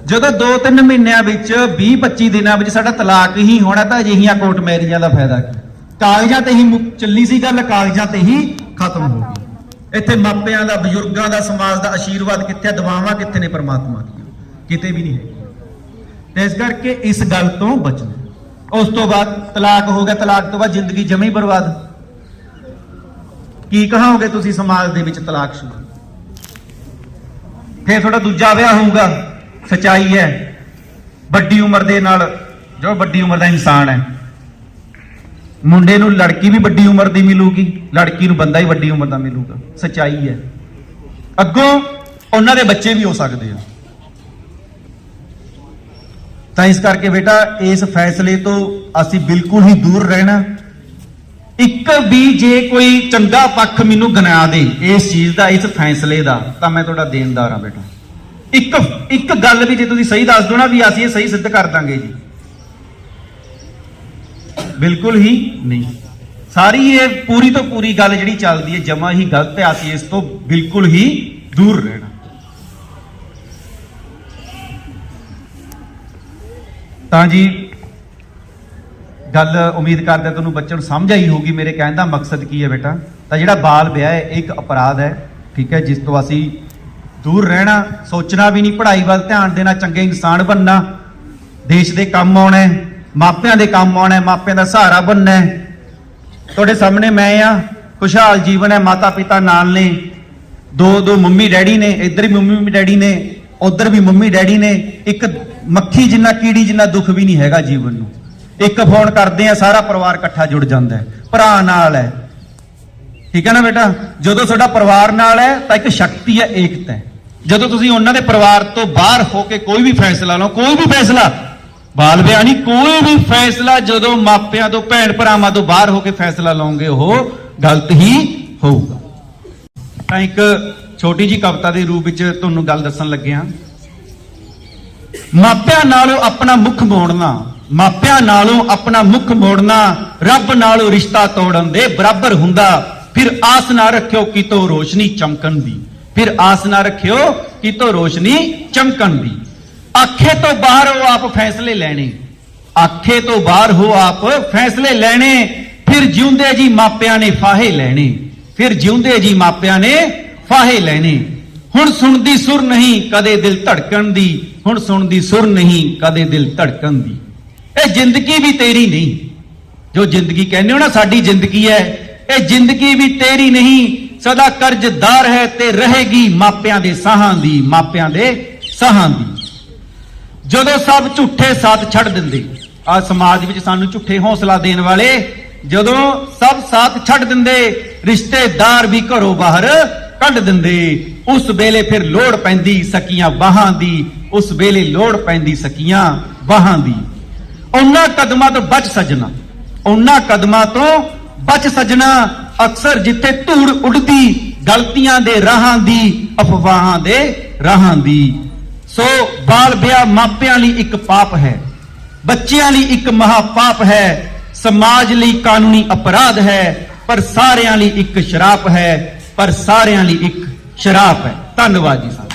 ਜਦੋਂ 2-3 ਮਹੀਨਿਆਂ ਵਿੱਚ 20-25 ਦਿਨਾਂ ਵਿੱਚ ਸਾਡਾ ਤਲਾਕ ਹੀ ਹੋਣਾ, ਤਾਂ ਅਜਿਹੀਆਂ ਕੋਰਟ ਮੈਰਿਜਾਂ ਦਾ ਫਾਇਦਾ ਕੀ? ਕਾਗਜ਼ਾਂ ਤੇ ਹੀ ਚੱਲੀ ਸੀ ਗੱਲ, ਕਾਗਜ਼ਾਂ ਤੇ ਹੀ ਖਤਮ ਹੋ ਗਈ। ਇੱਥੇ ਮਾਪਿਆਂ ਦਾ, ਬਜ਼ੁਰਗਾਂ ਦਾ, ਸਮਾਜ ਦਾ ਆਸ਼ੀਰਵਾਦ ਕਿੱਥੇ ਦਵਾਵਾਂ ਕਿੱਥੇ ਨੇ ਪ੍ਰਮਾਤਮਾ ਦੀਆਂ? ਕਿਤੇ ਵੀ ਨਹੀਂ ਹੈ ਤੇ ਇਸ ਕਰਕੇ ਇਸ ਗੱਲ ਤੋਂ ਬਚਣਾ। ਉਸ ਤੋਂ ਬਾਅਦ ਤਲਾਕ ਹੋ ਗਿਆ, ਤਲਾਕ ਤੋਂ ਬਾਅਦ ਜ਼ਿੰਦਗੀ ਜਮੇ ਹੀ ਬਰਬਾਦ। ਕੀ ਕਹਾਂਗੇ ਤੁਸੀਂ ਸਮਾਜ ਦੇ ਵਿੱਚ ਤਲਾਕ ਸ਼ੁਰੂ? ਫਿਰ ਤੁਹਾਡਾ ਦੂਜਾ ਵਿਆਹ ਹੋਊਗਾ, ਸਚਾਈ ਹੈ। ਵੱਡੀ ਉਮਰ ਦੇ ਨਾਲ, ਜੋ ਵੱਡੀ ਉਮਰ ਦਾ ਇਨਸਾਨ ਹੈ। ਮੁੰਡੇ ਨੂੰ ਲੜਕੀ ਵੀ ਵੱਡੀ ਉਮਰ ਦੀ ਮਿਲੂਗੀ, ਲੜਕੀ ਨੂੰ ਬੰਦਾ ਹੀ ਵੱਡੀ ਉਮਰ ਦਾ ਮਿਲੂਗਾ, ਸਚਾਈ ਹੈ। ਅੱਗੋਂ ਉਹਨਾਂ ਦੇ ਬੱਚੇ ਵੀ ਹੋ ਸਕਦੇ ਆ। ਤਾਂ ਇਸ ਕਰਕੇ ਬੇਟਾ, ਇਸ ਫੈਸਲੇ ਤੋਂ ਅਸੀਂ ਬਿਲਕੁਲ ਹੀ ਦੂਰ ਰਹਿਣਾ। ਇੱਕ ਵੀ ਜੇ ਕੋਈ ਚੰਗਾ ਪੱਖ ਮੈਨੂੰ ਗਿਣਾ ਦੇ ਇਸ ਚੀਜ਼ ਦਾ, ਇਸ ਫੈਸਲੇ ਦਾ, ਤਾਂ ਮੈਂ ਤੁਹਾਡਾ ਦੇਣਦਾਰ ਹਾਂ ਬੇਟਾ। ਇੱਕ ਇੱਕ ਗੱਲ ਵੀ ਜੇ ਤੁਸੀਂ ਸਹੀ ਦੱਸ ਦੋ ਨਾ ਵੀ ਅਸੀਂ ਇਹ ਸਹੀ ਸਿੱਧ ਕਰ ਦਾਂਗੇ ਜੀ। ਬਿਲਕੁਲ ਹੀ ਨਹੀਂ। ਸਾਰੀ ਇਹ ਪੂਰੀ ਤੋਂ ਪੂਰੀ ਗੱਲ ਜਿਹੜੀ ਚੱਲਦੀ ਹੈ, ਜਮਾ ਹੀ ਗਲਤ ਹੈ, ਅਸੀਂ ਇਸ ਤੋਂ ਬਿਲਕੁਲ ਹੀ ਦੂਰ ਰਹਿਣਾ। ਤਾਂ ਜੀ, ਗੱਲ ਉਮੀਦ ਕਰਦੇ ਤੁਹਾਨੂੰ ਬੱਚੇ ਨੂੰ ਸਮਝ ਆਈ ਹੋਊਗੀ, ਮੇਰੇ ਕਹਿਣ ਦਾ ਮਕਸਦ ਕੀ ਹੈ ਬੇਟਾ? ਤਾਂ ਜਿਹੜਾ ਬਾਲ ਵਿਆਹ ਹੈ ਇਹ ਇੱਕ ਅਪਰਾਧ ਹੈ, ਠੀਕ ਹੈ, ਜਿਸ ਤੋਂ ਅਸੀਂ ਦੂਰ ਰਹਿਣਾ, ਸੋਚਣਾ ਵੀ ਨਹੀਂ, ਪੜ੍ਹਾਈ ਵੱਲ ਧਿਆਨ ਦੇਣਾ, ਚੰਗੇ ਇਨਸਾਨ ਬਣਨਾ, ਦੇਸ਼ ਦੇ ਕੰਮ ਆਉਣਾ ਮਾਪਿਆਂ ਦੇ ਕੰਮ ਆਉਣਾ ਹੈ, ਮਾਪਿਆਂ ਦਾ ਸਹਾਰਾ ਬਣਨਾ ਹੈ। ਤੁਹਾਡੇ ਸਾਹਮਣੇ ਮੈਂ ਆ ਖੁਸ਼ਹਾਲ ਜੀਵਨ ਹੈ ਮਾਤਾ ਪਿਤਾ ਨਾਲ ਨੇ। ਦੋ ਦੋ ਮੰਮੀ ਡੈਡੀ ਨੇ ਇੱਧਰ ਵੀ ਮੰਮੀ ਡੈਡੀ ਨੇ ਉੱਧਰ ਵੀ ਮੰਮੀ ਡੈਡੀ ਨੇ। ਇੱਕ ਮੱਖੀ ਜਿੰਨਾ ਕੀੜੀ ਜਿੰਨਾ ਦੁੱਖ ਵੀ ਨਹੀਂ ਹੈਗਾ ਜੀਵਨ ਨੂੰ। ਇੱਕ ਫੋਨ ਕਰਦੇ ਆ ਸਾਰਾ ਪਰਿਵਾਰ ਇਕੱਠਾ ਜੁੜ ਜਾਂਦਾ ਹੈ। ਭਰਾ ਨਾਲ ਹੈ। ਠੀਕ ਹੈ ਨਾ ਬੇਟਾ? ਜਦੋਂ ਤੁਹਾਡਾ ਪਰਿਵਾਰ ਨਾਲ ਹੈ ਤਾਂ ਇੱਕ ਸ਼ਕਤੀ ਹੈ ਏਕਤਾ ਹੈ। ਜਦੋਂ ਤੁਸੀਂ ਉਹਨਾਂ ਦੇ ਪਰਿਵਾਰ ਤੋਂ ਬਾਹਰ ਹੋ ਕੇ ਕੋਈ ਵੀ ਫੈਸਲਾ ਲਓ ਕੋਈ ਵੀ ਫੈਸਲਾ ਬਾਲ ਵਿਆਹ ਕੋਈ ਵੀ ਫੈਸਲਾ ਜਦੋਂ ਮਾਪਿਆਂ ਤੋਂ, ਭੈਣ ਭਰਾਵਾਂ ਤੋਂ ਬਾਹਰ ਹੋ ਕੇ ਫੈਸਲਾ ਲਾਉਂਗੇ, ਉਹ ਗਲਤ ਹੀ ਹੋਊਗਾ। ਤਾਂ ਇੱਕ ਛੋਟੀ ਜੀ ਕਵਿਤਾ ਦੇ ਰੂਪ ਵਿੱਚ ਤੁਹਾਨੂੰ ਗੱਲ ਦੱਸਣ ਲੱਗਿਆ ਮਾਪਿਆਂ ਨਾਲੋਂ ਆਪਣਾ ਮੁਖ ਮੋੜਨਾ, ਮਾਪਿਆਂ ਨਾਲੋਂ ਆਪਣਾ ਮੁਖ ਮੋੜਨਾ, ਰੱਬ ਨਾਲੋਂ ਰਿਸ਼ਤਾ ਤੋੜਨ ਦੇ ਬਰਾਬਰ ਹੁੰਦਾ। ਫਿਰ ਆਸ ਨਾ ਰੱਖਿਓ ਕਿਤੋਂ ਰੋਸ਼ਨੀ ਚਮਕਣ ਦੀ। ਫਿਰ ਆਸ ਨਾ ਰੱਖਿਓ ਕਿਤੋਂ ਰੋਸ਼ਨੀ ਚਮਕਣ ਦੀ। ਆਖੇ ਤੋਂ ਬਾਹਰ ਹੋ ਆਪ ਫੈਸਲੇ ਲੈਣੇ। ਆਖੇ ਤੋਂ ਬਾਹਰ ਹੋ ਆਪ ਫੈਸਲੇ ਲੈਣੇ। ਫਿਰ ਜਿਉਂਦੇ ਜੀ ਮਾਪਿਆਂ ਨੇ ਫਾਹੇ ਲੈਣੇ। ਫਿਰ ਜਿਉਂਦੇ ਜੀ ਮਾਪਿਆਂ ਨੇ ਫਾਹੇ ਲੈਣੇ। ਹੁਣ ਸੁਣਦੀ ਸੁਰ ਨਹੀਂ ਕਦੇ ਦਿਲ ਧੜਕਣ ਦੀ। ਹੁਣ ਸੁਣਦੀ ਸੁਰ ਨਹੀਂ ਕਦੇ ਦਿਲ ਧੜਕਣ ਦੀ। ਇਹ ਜ਼ਿੰਦਗੀ ਵੀ ਤੇਰੀ ਨਹੀਂ। ਜੋ ਜ਼ਿੰਦਗੀ ਕਹਿੰਦੇ ਹੋ ਨਾ, ਸਾਡੀ ਜ਼ਿੰਦਗੀ ਹੈ। ਇਹ ਜ਼ਿੰਦਗੀ ਵੀ ਤੇਰੀ ਨਹੀਂ। ਸਦਾ ਕਰਜ਼ਦਾਰ ਹੈ ਤੇ ਰਹੇਗੀ ਮਾਪਿਆਂ ਦੇ ਸਾਹਾਂ ਦੀ, ਮਾਪਿਆਂ ਦੇ ਸਾਹਾਂ ਦੀ। ਜਦੋਂ ਸਭ ਝੂਠੇ ਸਾਥ ਛੱਡ ਦਿੰਦੇ ਆ ਸਮਾਜ ਵਿੱਚ ਸਾਨੂੰ ਝੂਠੇ ਹੌਸਲਾ ਦੇਣ ਵਾਲੇ ਜਦੋਂ ਸਭ ਸਾਥ ਛੱਡ ਦਿੰਦੇ, ਰਿਸ਼ਤੇਦਾਰ ਵੀ ਘਰੋਂ ਬਾਹਰ ਕੱਢ ਦਿੰਦੇ, ਉਸ ਵੇਲੇ ਫਿਰ ਲੋੜ ਪੈਂਦੀ ਸਕੀਆਂ ਬਾਹਾਂ ਦੀ, ਉਸ ਵੇਲੇ ਲੋੜ ਪੈਂਦੀ ਸਕੀਆਂ ਵਾਹਾਂ ਦੀ। ਉਹਨਾਂ ਕਦਮਾਂ ਤੋਂ ਬਚ ਸਜਣਾ, ਉਹਨਾਂ ਕਦਮਾਂ ਤੋਂ ਬਚ ਸਜਣਾ ਅਕਸਰ ਜਿੱਥੇ ਧੂੜ ਉੱਡਦੀ, ਗਲਤੀਆਂ ਦੇ ਰਾਹਾਂ ਦੀ, ਅਫਵਾਹਾਂ ਦੇ ਰਾਹਾਂ ਦੀ। ਸੋ ਬਾਲ ਵਿਆਹ ਮਾਪਿਆਂ ਲਈ ਇੱਕ ਪਾਪ ਹੈ, ਬੱਚਿਆਂ ਲਈ ਇੱਕ ਮਹਾਪਾਪ ਹੈ, ਸਮਾਜ ਲਈ ਕਾਨੂੰਨੀ ਅਪਰਾਧ ਹੈ, ਪਰ ਸਾਰਿਆਂ ਲਈ ਇੱਕ ਸ਼ਰਾਪ ਹੈ, ਪਰ ਸਾਰਿਆਂ ਲਈ ਇੱਕ ਸ਼ਰਾਪ ਹੈ। ਧੰਨਵਾਦ ਜੀ ਸਾਹਿਬ